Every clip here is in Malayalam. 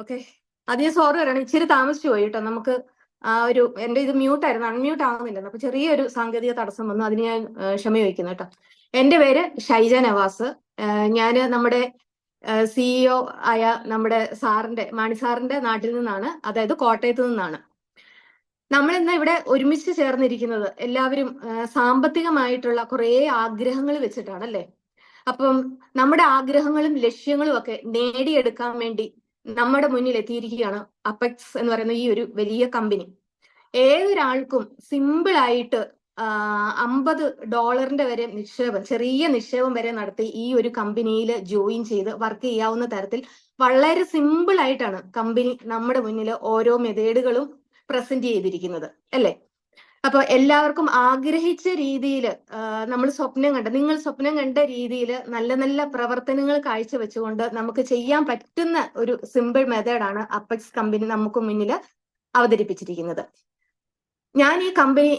ഓക്കെ. ആദ്യം സോറി പറയണം. ഇച്ചിരി താമസിച്ചു പോയി കേട്ടോ. നമുക്ക് ആ ഒരു എന്റെ ഇത് മ്യൂട്ട് ആയിരുന്നു. അൺമ്യൂട്ട് ആവുന്നില്ല അപ്പൊ ചെറിയൊരു സാങ്കേതിക തടസ്സം വന്നു. അതിന് ഞാൻ ക്ഷമ ചോദിക്കുന്നു കേട്ടോ. എന്റെ പേര് ഷൈജ നവാസ്. ഞാൻ നമ്മുടെ സിഇഒ ആയ നമ്മുടെ സാറിന്റെ മാണി സാറിന്റെ നാട്ടിൽ നിന്നാണ്. അതായത് കോട്ടയത്ത് നിന്നാണ്. നമ്മൾ ഇന്ന് ഇവിടെ ഒരുമിച്ച് ചേർന്നിരിക്കുന്നത് എല്ലാവരും സാമ്പത്തികമായിട്ടുള്ള കുറേ ആഗ്രഹങ്ങൾ വെച്ചിട്ടാണ് അല്ലേ അപ്പം നമ്മുടെ ആഗ്രഹങ്ങളും ലക്ഷ്യങ്ങളും ഒക്കെ നേടിയെടുക്കാൻ വേണ്ടി നമ്മുടെ മുന്നിൽ എത്തിയിരിക്കുകയാണ് അപെക്സ് എന്ന് പറയുന്ന ഈ ഒരു വലിയ കമ്പനി. ഏതൊരാൾക്കും സിമ്പിൾ ആയിട്ട് അമ്പത് ഡോളറിന്റെ വരെ നിക്ഷേപം ചെറിയ നിക്ഷേപം വരെ നടത്തി ഈ ഒരു കമ്പനിയിൽ ജോയിൻ ചെയ്ത് വർക്ക് ചെയ്യാവുന്ന തരത്തിൽ വളരെ സിമ്പിൾ ആയിട്ടാണ് കമ്പനി നമ്മുടെ മുന്നിൽ ഓരോ മെതേഡുകളും പ്രസന്റ് ചെയ്തിരിക്കുന്നത്. അല്ലേ? അപ്പൊ എല്ലാവർക്കും ആഗ്രഹിച്ച രീതിയിൽ നമ്മൾ സ്വപ്നം കണ്ട നിങ്ങൾ സ്വപ്നം കണ്ട രീതിയിൽ നല്ല നല്ല പ്രവർത്തനങ്ങൾ കാഴ്ചവെച്ചുകൊണ്ട് നമുക്ക് ചെയ്യാൻ പറ്റുന്ന ഒരു സിമ്പിൾ മെത്തേഡാണ് അപ്പക്സ് കമ്പനി നമുക്ക് മുന്നിൽ അവതരിപ്പിച്ചിരിക്കുന്നത്. ഞാൻ ഈ കമ്പനി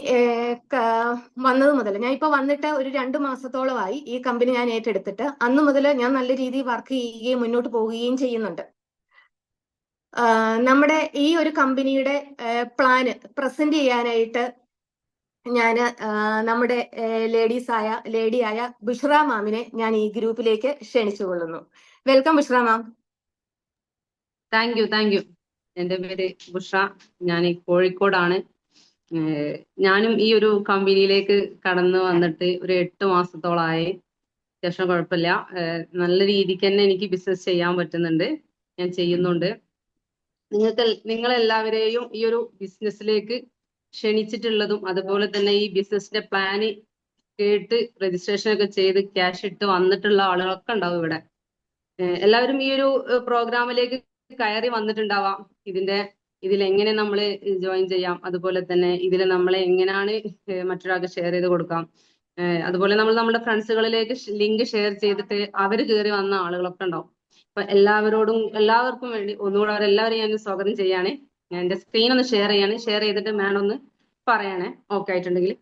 വന്നത് മുതൽ ഞാൻ ഇപ്പൊ വന്നിട്ട് ഒരു രണ്ട് മാസത്തോളമായി ഈ കമ്പനി ഞാൻ ഏറ്റെടുത്തിട്ട് അന്ന് മുതൽ ഞാൻ നല്ല രീതിയിൽ വർക്ക് ചെയ്യുകയും മുന്നോട്ട് പോവുകയും ചെയ്യുന്നുണ്ട്. നമ്മുടെ ഈ ഒരു കമ്പനിയുടെ പ്ലാന് പ്രസന്റ് ചെയ്യാനായിട്ട് ഞാൻ നമ്മുടെ ലേഡീസ് ആയ ലേഡിയായ ബുഷ്ര മാമിനെ ഞാൻ ഈ ഗ്രൂപ്പിലേക്ക് ക്ഷണിച്ചു കൊള്ളുന്നു. Welcome Bushra ma'am. Thank you thank you. എന്റെ പേര് ബുഷ ഞാൻ കോഴിക്കോടാണ്. ഞാനും ഈ ഒരു കമ്പനിയിലേക്ക് കടന്നു വന്നിട്ട് ഒരു എട്ട് മാസത്തോളമായി അത്യാവശ്യം കുഴപ്പമില്ല. നല്ല രീതിക്ക് തന്നെ എനിക്ക് ബിസിനസ് ചെയ്യാൻ പറ്റുന്നുണ്ട്. ഞാൻ ചെയ്യുന്നുണ്ട്. നിങ്ങൾക്ക് നിങ്ങളെല്ലാവരെയും ഈ ഒരു ബിസിനസ്സിലേക്ക് ക്ഷണിച്ചിട്ടുള്ളതും അതുപോലെ തന്നെ ഈ ബിസിനസിന്റെ പ്ലാന് കേട്ട് രജിസ്ട്രേഷൻ ഒക്കെ ചെയ്ത് ക്യാഷ് ഇട്ട് വന്നിട്ടുള്ള ആളുകളൊക്കെ ഉണ്ടാവും ഇവിടെ. എല്ലാവരും ഈ ഒരു പ്രോഗ്രാമിലേക്ക് കയറി വന്നിട്ടുണ്ടാവാം. ഇതിന്റെ ഇതിൽ എങ്ങനെ നമ്മൾ ജോയിൻ ചെയ്യാം. അതുപോലെ തന്നെ ഇതിൽ നമ്മളെ എങ്ങനെയാണ് മറ്റൊരാൾക്ക് ഷെയർ ചെയ്ത് കൊടുക്കാം. അതുപോലെ നമ്മൾ നമ്മുടെ ഫ്രണ്ട്സുകളിലേക്ക് ലിങ്ക് ഷെയർ ചെയ്തിട്ട് അവർ കയറി വന്ന ആളുകളൊക്കെ ഉണ്ടാവും. അപ്പൊ എല്ലാവരോടും എല്ലാവർക്കും വേണ്ടി ഒന്നുകൂടെ അവരെല്ലാവരെയും ഞാൻ സ്വാഗതം ചെയ്യാണ്. ഞാൻ എന്റെ സ്ക്രീൻ ഒന്ന് ഷെയർ ചെയ്യാണ്. ഷെയർ ചെയ്തിട്ട് മാഡം ഒന്ന് പറയണേ. ഓക്കെ ആയിട്ടുണ്ടെങ്കിൽ.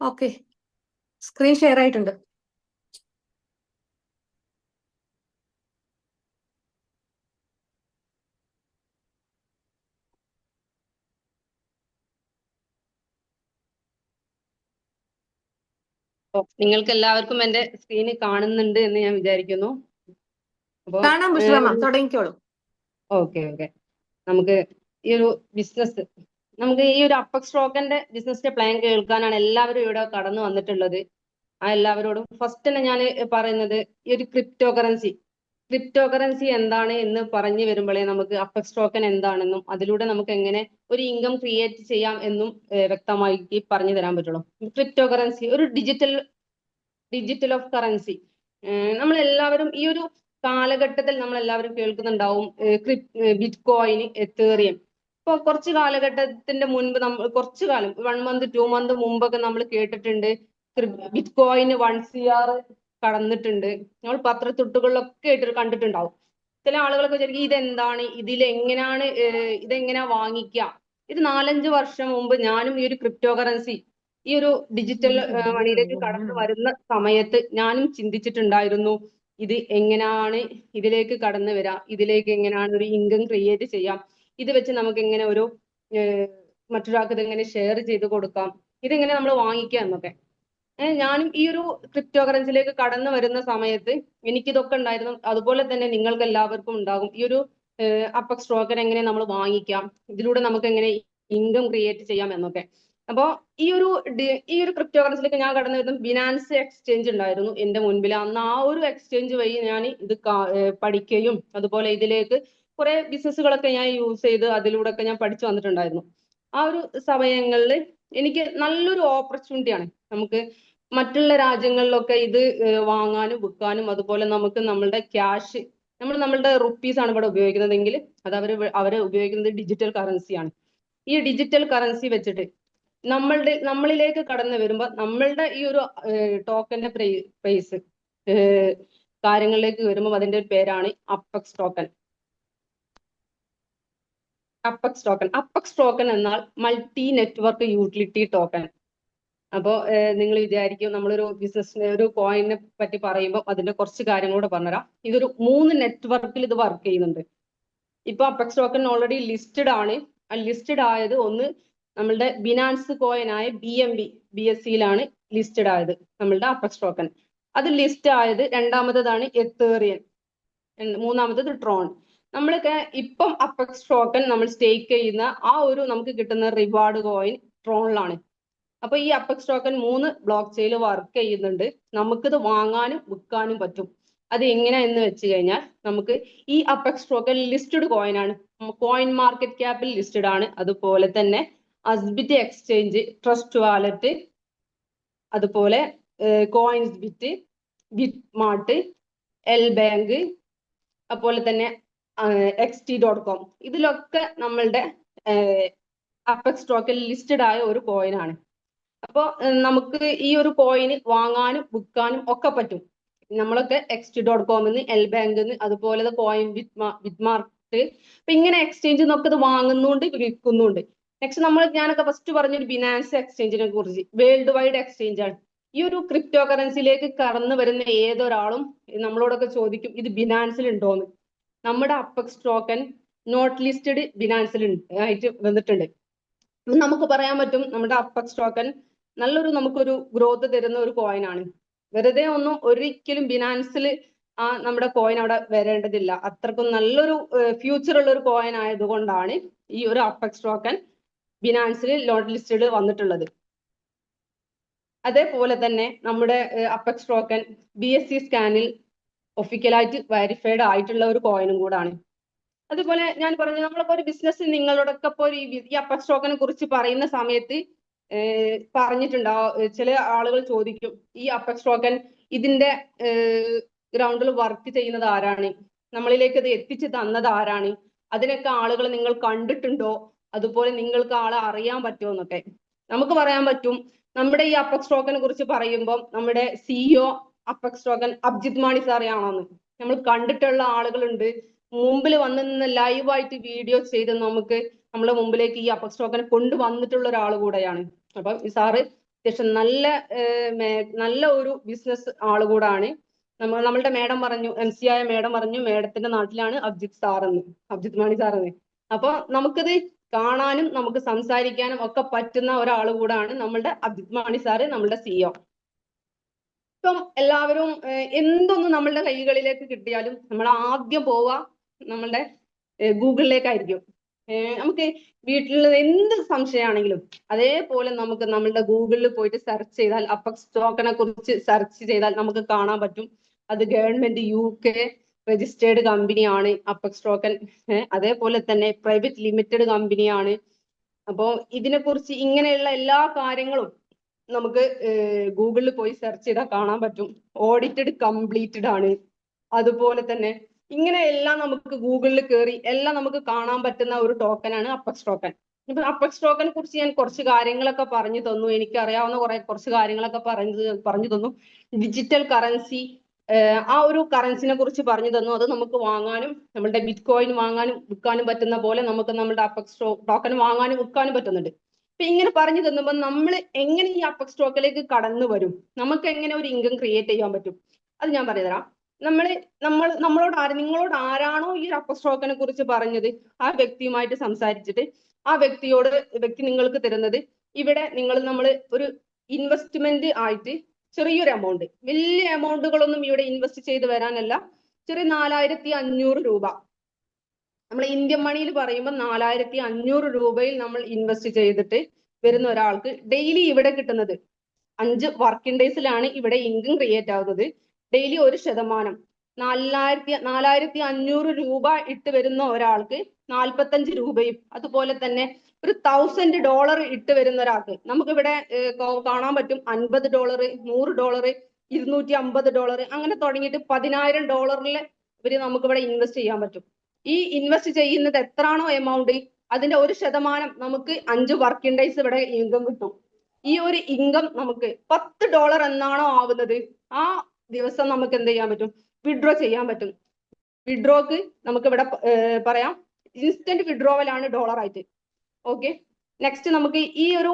ഓക്കെ സ്ക്രീൻ ഷെയർ ആയിട്ടുണ്ട്. നിങ്ങൾക്ക് എല്ലാവർക്കും എന്റെ സ്ക്രീന് കാണുന്നുണ്ട് എന്ന് ഞാൻ വിചാരിക്കുന്നു. കാണാം തുടങ്ങിക്കോളൂ. Okay okay. നമുക്ക് ഈ ഒരു ബിസിനസ് നമുക്ക് ഈ ഒരു അപ്പക് സ്ട്രോക്കിന്റെ ബിസിനസിന്റെ പ്ലാൻ കേൾക്കാനാണ് എല്ലാവരും ഇവിടെ കടന്നു വന്നിട്ടുള്ളത്. ആ എല്ലാവരോടും ഫസ്റ്റ് തന്നെ ഞാൻ പറയുന്നത് ഈ ഒരു ക്രിപ്റ്റോ കറൻസി ക്രിപ്റ്റോ കറൻസി എന്താണ് എന്ന് പറഞ്ഞു വരുമ്പോഴേ നമുക്ക് അപ്പക്സ് ടോക്കൺ എന്താണെന്നും അതിലൂടെ നമുക്ക് എങ്ങനെ ഒരു ഇൻകം ക്രിയേറ്റ് ചെയ്യാം എന്നും വ്യക്തമായി പറഞ്ഞു തരാൻ പറ്റുള്ളൂ. ക്രിപ്റ്റോ കറൻസി ഒരു ഡിജിറ്റൽ ഡിജിറ്റൽ ഓഫ് കറൻസി നമ്മൾ എല്ലാവരും ഈ ഒരു കാലഘട്ടത്തിൽ നമ്മൾ എല്ലാവരും കേൾക്കുന്നുണ്ടാവും ബിറ്റ് കോയിൻ എത്തേറിയം ഇപ്പൊ കുറച്ച് കാലഘട്ടത്തിന്റെ മുൻപ് നമ്മൾ കുറച്ച് കാലം വൺ മന്ത് ടു മന്ത് മുമ്പൊക്കെ നമ്മൾ കേട്ടിട്ടുണ്ട് ബിറ്റ് കോയിന് വൺ സി ആർ കടന്നിട്ടുണ്ട്. നമ്മൾ പത്രത്തുട്ടുകളിലൊക്കെ ആയിട്ട് കണ്ടിട്ടുണ്ടാവും. ചില ആളുകളൊക്കെ വിചാരിക്കും ഇതെന്താണ്? ഇതിൽ എങ്ങനെയാണ് ഇതെങ്ങനെയാ വാങ്ങിക്കുക ഇത് നാലഞ്ച് വർഷം മുമ്പ് ഞാനും ഈ ഒരു ക്രിപ്റ്റോ കറൻസി ഈ ഒരു ഡിജിറ്റൽ മണിയിലേക്ക് കടന്നു വരുന്ന സമയത്ത് ഞാനും ചിന്തിച്ചിട്ടുണ്ടായിരുന്നു ഇത് എങ്ങനെയാണ് ഇതിലേക്ക് കടന്നു വരാം? ഇതിലേക്ക് എങ്ങനെയാണ് ഒരു ഇൻകം ക്രിയേറ്റ് ചെയ്യാം? ഇത് വെച്ച് നമുക്ക് എങ്ങനെ ഒരു മറ്റൊരാൾക്ക് ഇത് എങ്ങനെ ഷെയർ ചെയ്ത് കൊടുക്കാം? ഇതെങ്ങനെ നമ്മൾ വാങ്ങിക്കാം എന്നൊക്കെ. ഞാനും ഈ ഒരു ക്രിപ്റ്റോ കറൻസിയിലേക്ക് കടന്നു വരുന്ന സമയത്ത് എനിക്കിതൊക്കെ ഉണ്ടായിരുന്നു. അതുപോലെ തന്നെ നിങ്ങൾക്ക് എല്ലാവർക്കും ഉണ്ടാകും. ഈ ഒരു അപ്പക് സ്ട്രോക്കൻ എങ്ങനെ നമ്മൾ വാങ്ങിക്കാം ഇതിലൂടെ നമുക്ക് എങ്ങനെ ഇൻകം ക്രിയേറ്റ് ചെയ്യാം എന്നൊക്കെ. അപ്പോ ഈ ഒരു ഈ ഒരു ക്രിപ്റ്റോ കറൻസിയിലേക്ക് ഞാൻ കടന്നു വരുന്ന ബിനാൻസ് എക്സ്ചേഞ്ച് ഉണ്ടായിരുന്നു എന്റെ മുൻപിൽ. അന്ന് ആ ഒരു എക്സ്ചേഞ്ച് വഴി ഞാൻ ഇത് പഠിക്കുകയും അതുപോലെ ഇതിലേക്ക് കുറെ ബിസിനസ്സുകളൊക്കെ ഞാൻ യൂസ് ചെയ്ത് അതിലൂടെ ഒക്കെ ഞാൻ പഠിച്ചു വന്നിട്ടുണ്ടായിരുന്നു. ആ ഒരു സമയങ്ങളിൽ എനിക്ക് നല്ലൊരു ഓപ്പർച്യൂണിറ്റി ആണ് നമുക്ക് മറ്റുള്ള രാജ്യങ്ങളിലൊക്കെ ഇത് വാങ്ങാനും വിൽക്കാനും അതുപോലെ നമുക്ക് നമ്മളുടെ ക്യാഷ് നമ്മൾ നമ്മളുടെ റുപ്പീസ് ആണ് ഇവിടെ ഉപയോഗിക്കുന്നതെങ്കിൽ അത് അവർ അവർ ഉപയോഗിക്കുന്നത് ഡിജിറ്റൽ കറൻസിയാണ് ഈ ഡിജിറ്റൽ കറൻസി വെച്ചിട്ട് നമ്മളുടെ നമ്മളിലേക്ക് കടന്നു വരുമ്പോൾ നമ്മളുടെ ഈ ഒരു ടോക്കന്റെ പ്രൈസ് കാര്യങ്ങളിലേക്ക് വരുമ്പോൾ അതിന്റെ ഒരു പേരാണ് Apex token Apex token Apex token എന്നാൽ മൾട്ടി നെറ്റ്വർക്ക് യൂട്ടിലിറ്റി ടോക്കൺ അപ്പോ നിങ്ങൾ വിചാരിക്കും നമ്മളൊരു ബിസിനസ് ഒരു കോയിനെ പറ്റി പറയുമ്പോൾ അതിന്റെ കുറച്ച് കാര്യങ്ങളൂടെ പറഞ്ഞുതരാം. ഇതൊരു മൂന്ന് നെറ്റ്വർക്കിൽ ഇത് വർക്ക് ചെയ്യുന്നുണ്ട്. ഇപ്പൊ അപ്പക്സ് ടോക്കൺ ഓൾറെഡി ലിസ്റ്റഡ് ആണ്. ലിസ്റ്റഡ് ആയത് ഒന്ന് നമ്മളുടെ ബിനാൻസ് കോയിൻ ആയ B M B B S സിയിലാണ് listed ആയത് നമ്മളുടെ അപ്പക്സ് ടോക്കൺ അത് ലിസ്റ്റ് ആയത് രണ്ടാമത്തതാണ് എത്തേറിയൻ മൂന്നാമത്തത് ട്രോൺ നമ്മളൊക്കെ ഇപ്പം അപ്പക്സ് ടോക്കൺ നമ്മൾ സ്റ്റേക്ക് ചെയ്യുന്ന ആ ഒരു നമുക്ക് കിട്ടുന്ന റിവാർഡ് കോയിൻ ട്രോണിലാണ് അപ്പൊ ഈ അപ്പക്സ് ടോക്കൺ മൂന്ന് ബ്ലോക്ക് ചെയിൽ വർക്ക് ചെയ്യുന്നുണ്ട്. നമുക്കിത് വാങ്ങാനും വിൽക്കാനും പറ്റും. അത് എങ്ങനെ എന്ന് വെച്ച് കഴിഞ്ഞാൽ നമുക്ക് ഈ അപ്പക്സ് ടോക്കൺ ലിസ്റ്റഡ് കോയിൻ ആണ്. കോയിൻ മാർക്കറ്റ് ക്യാപ്പിൽ ലിസ്റ്റഡ് ആണ്. അതുപോലെ തന്നെ അസ്ബിറ്റ് എക്സ്ചേഞ്ച് ട്രസ്റ്റ് വാലറ്റ് അതുപോലെ coins bit BitMart LBank അതുപോലെ തന്നെ എക്സ് ടി ഡോട്ട് കോം ഇതിലൊക്കെ നമ്മളുടെ അപ്പക്സ് ടോക്കൻ ലിസ്റ്റഡ് ആയ ഒരു കോയിൻ ആണ്. അപ്പോൾ നമുക്ക് ഈ ഒരു കോയിന് വാങ്ങാനും വിൽക്കാനും ഒക്കെ പറ്റും. നമ്മളൊക്കെ എക്സ് ടി ഡോട്ട് കോമിന്ന് എൽ ബാങ്കിൽ അതുപോലെ കോയിൻ ബിറ്റ് മാർട്ട് അപ്പൊ ഇങ്ങനെ എക്സ്ചേഞ്ച് നമുക്ക് ഇത് വാങ്ങുന്നുണ്ട് വിൽക്കുന്നുണ്ട്. നെക്സ്റ്റ് നമ്മൾ ഞാനൊക്കെ ഫസ്റ്റ് പറഞ്ഞൊരു ബിനാൻസ് എക്സ്ചേഞ്ചിനെ കുറിച്ച് വേൾഡ് വൈഡ് എക്സ്ചേഞ്ച് ആണ്. ഈ ഒരു ക്രിപ്റ്റോ കറൻസിയിലേക്ക് കടന്നു വരുന്ന ഏതൊരാളും നമ്മളോടൊക്കെ ചോദിക്കും ഇത് ബിനാൻസിൽ ഉണ്ടോന്ന്. നമ്മുടെ അപ്പക്സ് ടോക്കൻ നോട്ട് ലിസ്റ്റഡ് ബിനാൻസിൽ ആയിട്ട് വന്നിട്ടുണ്ട്. അപ്പൊ നമുക്ക് പറയാൻ പറ്റും നമ്മുടെ അപ്പക്സ് ടോക്കൺ നല്ലൊരു നമുക്കൊരു ഗ്രോത്ത് തരുന്ന ഒരു കോയിൻ ആണ്. വെറുതെ ഒന്നും ഒരിക്കലും ബിനാൻസിൽ ആ നമ്മുടെ കോയിൻ അവിടെ വരേണ്ടതില്ല. അത്രക്കും നല്ലൊരു ഫ്യൂച്ചർ ഉള്ള ഒരു കോയിൻ ആയതുകൊണ്ടാണ് ഈ ഒരു അപ്പക്സ് ടോക്കൺ ബിനാൻസിൽ ലോട്ട് ലിസ്റ്റഡ് വന്നിട്ടുള്ളത്. അതേപോലെ തന്നെ നമ്മുടെ Apex token B S C സ്കാനിൽ ഒഫിക്കലായിട്ട് വെരിഫൈഡ് ആയിട്ടുള്ള ഒരു കോയിനും കൂടാണ്. അതുപോലെ ഞാൻ പറഞ്ഞു നമ്മളൊക്കെ ഒരു ബിസിനസ് നിങ്ങളോടൊക്കെ ഇപ്പോൾ ഈ അപ്പക്സ് ടോക്കനെ കുറിച്ച് പറയുന്ന സമയത്ത് പറഞ്ഞിട്ടുണ്ടാവും ചില ആളുകൾ ചോദിക്കും ഈ അപ്പക്സ് ടോക്കൻ ഇതിന്റെ ഗ്രൗണ്ടിൽ വർക്ക് ചെയ്യുന്നത് ആരാണ്? നമ്മളിലേക്ക് അത് എത്തിച്ചു തന്നത് ആരാണ്? അതിനൊക്കെ ആളുകൾ നിങ്ങൾ കണ്ടിട്ടുണ്ടോ? അതുപോലെ നിങ്ങൾക്ക് ആളെ അറിയാൻ പറ്റുമോ എന്നൊക്കെ. നമുക്ക് പറയാൻ പറ്റും നമ്മുടെ ഈ അപ്പക്സ് ടോക്കനെ കുറിച്ച് പറയുമ്പോൾ നമ്മുടെ CEO Apex token Abhijith Mani സാറിയാണോന്ന് നമ്മൾ കണ്ടിട്ടുള്ള ആളുകളുണ്ട്. മുമ്പിൽ വന്ന് നിന്ന് ലൈവായിട്ട് വീഡിയോ ചെയ്ത് നമുക്ക് നമ്മുടെ മുമ്പിലേക്ക് ഈ അപ്പക്സ് ടോക്കനെ കൊണ്ടുവന്നിട്ടുള്ള ഒരാൾ കൂടെയാണ്. അപ്പൊ ഈ സാറ് അത്യാവശ്യം നല്ല നല്ല ഒരു ബിസിനസ് ആൾ കൂടാണ്. നമ്മളുടെ മേഡം പറഞ്ഞു എം സി ആയ മേഡം പറഞ്ഞു മേഡത്തിന്റെ നാട്ടിലാണ് അബ്ജിത് സാർ എന്ന്. അബ്ജിത് മാണി സാർ എന്ന്. അപ്പൊ നമുക്കിത് കാണാനും നമുക്ക് സംസാരിക്കാനും ഒക്കെ പറ്റുന്ന ഒരാൾ കൂടാണ് നമ്മളുടെ അബ്ജിത് മാണി സാറ് നമ്മളുടെ സിഇഒ ഇപ്പം എല്ലാവരും എന്തൊന്നും നമ്മളുടെ കൈകളിലേക്ക് കിട്ടിയാലും നമ്മൾ ആദ്യം പോവുക നമ്മളുടെ ഗൂഗിളിലേക്കായിരിക്കും. നമുക്ക് വീട്ടിൽ എന്ത് സംശയമാണെങ്കിലും അതേപോലെ നമുക്ക് നമ്മളുടെ ഗൂഗിളിൽ പോയിട്ട് സെർച്ച് ചെയ്താൽ അപ്പക്സ് ടോക്കനെ കുറിച്ച് സെർച്ച് ചെയ്താൽ നമുക്ക് കാണാൻ പറ്റും. അത് ഗവൺമെന്റ് യു കെ രജിസ്റ്റേർഡ് കമ്പനിയാണ് അപ്പക്സ് ടോക്കൻ അതേപോലെ തന്നെ പ്രൈവറ്റ് ലിമിറ്റഡ് കമ്പനിയാണ് അപ്പോൾ ഇതിനെക്കുറിച്ച് ഇങ്ങനെയുള്ള എല്ലാ കാര്യങ്ങളും നമുക്ക് ഗൂഗിളിൽ പോയി സെർച്ച് ചെയ്താൽ കാണാൻ പറ്റും. ഓഡിറ്റഡ് കംപ്ലീറ്റഡ് ആണ്. അതുപോലെ തന്നെ ഇങ്ങനെ എല്ലാം നമുക്ക് ഗൂഗിളിൽ കയറി എല്ലാം നമുക്ക് കാണാൻ പറ്റുന്ന ഒരു ടോക്കനാണ് അപ്പക്സ് ടോക്കൻ ഇപ്പൊ അപ്പക്സ് ടോക്കനെ കുറിച്ച് ഞാൻ കുറച്ച് കാര്യങ്ങളൊക്കെ പറഞ്ഞു തന്നു. എനിക്ക് അറിയാവുന്ന കുറെ കുറച്ച് കാര്യങ്ങളൊക്കെ പറഞ്ഞു പറഞ്ഞു തന്നു. ഡിജിറ്റൽ കറൻസി ആ ഒരു കറൻസിനെ കുറിച്ച് പറഞ്ഞു തന്നു. അത് നമുക്ക് വാങ്ങാനും നമ്മളുടെ ബിറ്റ് കോയിൻ വാങ്ങാനും വിൽക്കാനും പറ്റുന്ന പോലെ നമുക്ക് നമ്മുടെ അപ്പക്സ് ടോക്കൺ വാങ്ങാനും വിൽക്കാനും പറ്റുന്നുണ്ട്. അപ്പൊ ഇങ്ങനെ പറഞ്ഞു തന്നുമ്പോൾ നമ്മൾ എങ്ങനെ ഈ അപ്പക്സ് ടോക്കിലേക്ക് കടന്നു വരും? നമുക്ക് എങ്ങനെ ഒരു ഇൻകം ക്രിയേറ്റ് ചെയ്യാൻ പറ്റും? അത് ഞാൻ പറഞ്ഞുതരാം. നമ്മൾ നമ്മൾ നമ്മളോട് ആര് നിങ്ങളോട് ആരാണോ ഈ അപ്പസ്ട്രോക്കിനെ കുറിച്ച് പറഞ്ഞത് ആ വ്യക്തിയുമായിട്ട് സംസാരിച്ചിട്ട് ആ വ്യക്തിയോട് വ്യക്തി നിങ്ങൾക്ക് തരുന്നത് ഇവിടെ നിങ്ങൾ നമ്മൾ ഒരു ഇൻവെസ്റ്റ്മെന്റ് ആയിട്ട് ചെറിയൊരു എമൗണ്ട് വലിയ എമൗണ്ടുകളൊന്നും ഇവിടെ ഇൻവെസ്റ്റ് ചെയ്ത് വരാനല്ല ചെറിയ നാലായിരത്തി അഞ്ഞൂറ് രൂപ. നമ്മൾ ഇന്ത്യൻ മണിയിൽ പറയുമ്പോൾ നാലായിരത്തി അഞ്ഞൂറ് രൂപയിൽ നമ്മൾ ഇൻവെസ്റ്റ് ചെയ്തിട്ട് വരുന്ന ഒരാൾക്ക് ഡെയിലി ഇവിടെ കിട്ടുന്നത്. അഞ്ച് വർക്കിംഗ് ഡേയ്സിലാണ് ഇവിടെ ഇൻകം ക്രിയേറ്റ് ആവുന്നത്. ഡെയിലി ഒരു ശതമാനം. നാലായിരത്തി നാലായിരത്തി അഞ്ഞൂറ് രൂപ ഇട്ട് വരുന്ന ഒരാൾക്ക് നാൽപ്പത്തഞ്ച് രൂപയും അതുപോലെ തന്നെ ഒരു തൗസൻഡ് ഡോളർ ഇട്ട് വരുന്ന ഒരാൾക്ക്. നമുക്കിവിടെ കാണാൻ പറ്റും അൻപത് ഡോളർ നൂറ് ഡോളർ ഇരുന്നൂറ്റി അമ്പത് ഡോളർ അങ്ങനെ തുടങ്ങിയിട്ട് പതിനായിരം ഡോളറിൽ ഇവർ നമുക്കിവിടെ ഇൻവെസ്റ്റ് ചെയ്യാൻ പറ്റും. ഈ ഇൻവെസ്റ്റ് ചെയ്യുന്നത് എത്രയാണോ എമൗണ്ട് അതിന്റെ ഒരു ശതമാനം നമുക്ക് അഞ്ച് വർക്കിംഗ് ഡേയ്സ് ഇവിടെ ഇൻകം കിട്ടും. ഈ ഒരു ഇൻകം നമുക്ക് പത്ത് ഡോളർ എന്നാണോ ആവുന്നത്. ആ ദിവസം നമുക്ക് എന്ത് ചെയ്യാൻ പറ്റും? വിഡ്രോ ചെയ്യാൻ പറ്റും. വിഡ്രോക്ക് നമുക്ക് ഇവിടെ പറയാം. ഇൻസ്റ്റന്റ് വിഡ്രോവൽ ആണ് ഡോളർ ആയിട്ട്. ഓക്കെ നെക്സ്റ്റ് നമുക്ക് ഈ ഒരു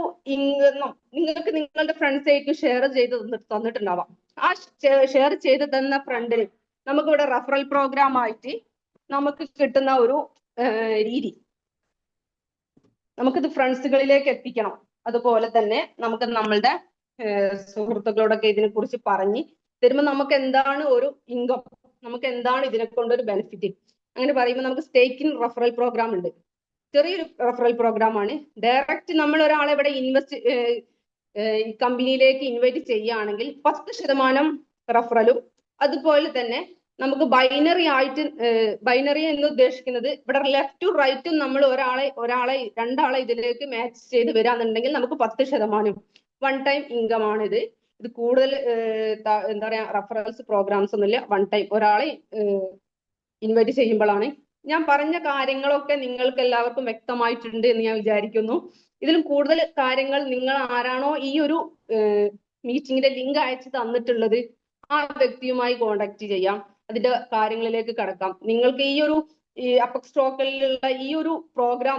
നിങ്ങൾക്ക് നിങ്ങളുടെ ഫ്രണ്ട്സേക്ക് ഷെയർ ചെയ്ത് തന്നിട്ട് തന്നിട്ടുണ്ടാവാം. ആ ഷെയർ ചെയ്ത് തന്ന ഫ്രണ്ടിന് നമുക്ക് ഇവിടെ റെഫറൽ പ്രോഗ്രാം ആയിട്ട് നമുക്ക് കിട്ടുന്ന ഒരു രീതി. നമുക്കിത് ഫ്രണ്ട്സുകളിലേക്ക് എത്തിക്കണം. അതുപോലെ തന്നെ നമുക്ക് നമ്മളുടെ സുഹൃത്തുക്കളോടൊക്കെ ഇതിനെ കുറിച്ച് പറഞ്ഞ് തരുമ്പോൾ നമുക്ക് എന്താണ് ഒരു ഇൻകം നമുക്ക് എന്താണ് ഇതിനെ കൊണ്ട് ഒരു ബെനിഫിറ്റ് അങ്ങനെ പറയുമ്പോൾ നമുക്ക് സ്റ്റേക്കിൻ റഫറൽ പ്രോഗ്രാം ഉണ്ട്. ചെറിയൊരു റഫറൽ പ്രോഗ്രാം ആണ്. ഡയറക്റ്റ് നമ്മൾ ഒരാളെ ഇവിടെ ഇൻവെസ്റ്റ് കമ്പനിയിലേക്ക് ഇൻവൈറ്റ് ചെയ്യുകയാണെങ്കിൽ പത്ത് ശതമാനം റഫറലും അതുപോലെ തന്നെ നമുക്ക് ബൈനറി ആയിട്ട് ബൈനറി എന്ന് ഉദ്ദേശിക്കുന്നത് ഇവിടെ ലെഫ്റ്റ് റൈറ്റും നമ്മൾ ഒരാളെ ഒരാളെ രണ്ടാളെ ഇതിലേക്ക് മാച്ച് ചെയ്ത് വരാന്നുണ്ടെങ്കിൽ നമുക്ക് പത്ത് ശതമാനം. വൺ ടൈം ഇൻകം ആണ് ഇത് കൂടുതൽ എന്താ പറയാ റഫറൻസ് പ്രോഗ്രാംസ് ഒന്നുമില്ല. വൺ ടൈം ഒരാളെ ഇൻവൈറ്റ് ചെയ്യുമ്പോഴാണ്. ഞാൻ പറഞ്ഞ കാര്യങ്ങളൊക്കെ നിങ്ങൾക്ക് എല്ലാവർക്കും വ്യക്തമായിട്ടുണ്ട് എന്ന് ഞാൻ വിചാരിക്കുന്നു. ഇതിലും കൂടുതൽ കാര്യങ്ങൾ നിങ്ങൾ ആരാണോ ഈ ഒരു മീറ്റിംഗിന്റെ ലിങ്ക് അയച്ചു തന്നിട്ടുള്ളത് ആ വ്യക്തിയുമായി കോണ്ടാക്ട് ചെയ്യാം. അതിന്റെ കാര്യങ്ങളിലേക്ക് കടക്കാം. നിങ്ങൾക്ക് ഈ ഒരു ഈ അപ്പക് സ്റ്റോക്കിലുള്ള ഈ ഒരു പ്രോഗ്രാം